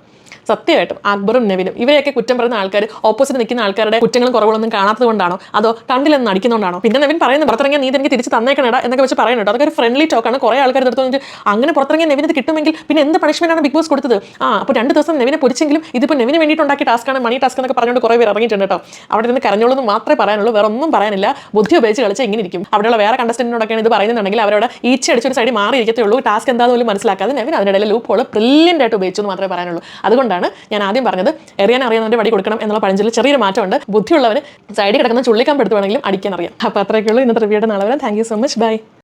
സത്യമായിട്ടും അക്ബറും നെവിനും ഇവരെയൊക്കെ കുറ്റം പറയുന്ന ആൾക്കാർ ഓപ്പോസിറ്റ് നിൽക്കുന്ന ആൾക്കാരുടെ കുറ്റങ്ങളും കുറവുകളൊന്നും കാണാത്തത് കൊണ്ടാണോ? അതോ കണ്ടില്ലെന്ന് നടിക്കുന്നതുകൊണ്ടാണോ പിന്നെ നെവിൻ പറയുന്നു പുറത്തിറങ്ങിയ നീ എനിക്ക് തിരിച്ച് തന്നേക്കണേടാ എന്നൊക്കെ വെച്ച് പറയുന്നുണ്ട്. അതൊക്കെ ഒരു ഫ്രണ്ട്ലി ടോക്കാണ് കുറേ ആൾക്കാർ എടുത്തു അങ്ങനെ പുറത്തിറങ്ങിയ നെവിന് കിട്ടുമെങ്കിൽ പിന്നെ എന്ത് പണിഷ്മെന്റ് ആണ് ബിഗ് ബോസ് കൊടുത്തത്? ആ അപ്പോൾ രണ്ട് ദിവസം നെവിനെ പൊരിച്ചെങ്കിലും ഇതിപ്പോൾ നെവിന് വേണ്ടിയിട്ട് ഉണ്ടാക്കിയ ടാസ്ക്കാണ് മണി ടാസ്ക് എന്നൊക്കെ പറഞ്ഞുകൊണ്ട് കുറേ പേർ ഇറങ്ങിയിട്ടുണ്ട് കേട്ടോ. അവിടെ നിന്ന് കരഞ്ഞോളൂ എന്ന് മാത്രമേ പറയാനുള്ളൂ. വേറെ ഒന്നും പറയാനില്ല. ബുദ്ധി ഉപയോഗിച്ച് കളിച്ചാൽ ഇങ്ങനെ ഇരിക്കും. അവിടെയുള്ള വേറെ കണ്ടസ്റ്റന്റിനോടൊക്കെയാണ് ഇത് പറയുന്നുണ്ടെങ്കിൽ അവരോട് ഈച്ച അടിച്ചൊരു സൈഡിൽ മാറിയിരിക്കത്തേ ഉള്ളൂ. ടാസ്ക് എന്താണെന്ന് പോലും മനസ്സിലാക്കാതെ നെവിൻ അതിനിടയിൽ ലൂപ്പ് ഹോൾ ബ്രില്യന്റ് ആയിട്ട് ഉപയോഗിച്ചു എന്ന് മാത്രമേ പറയാനുള്ളൂ. അതുകൊണ്ടാണ് ഞാൻ ആദ്യം പറഞ്ഞത്. എറിയാൻ അറിയാവുന്നവന്റെ വടി കൊടുക്കണം എന്നുള്ള പഴഞ്ചൊല്ലിൽ ചെറിയൊരു മാറ്റമുണ്ട്. ബുദ്ധിയുള്ളവന് സൈഡിൽ കിടക്കുന്ന ചുള്ളിക്കാൻ പെടുത്തുവാണെങ്കിലും അടിക്കാൻ അറിയാം. അപ്പോൾ അത്രയൊക്കെയുള്ളൂ ഇന്നത്തെ റിവ്യൂടെ നാളെ വരാം. Thank so much bye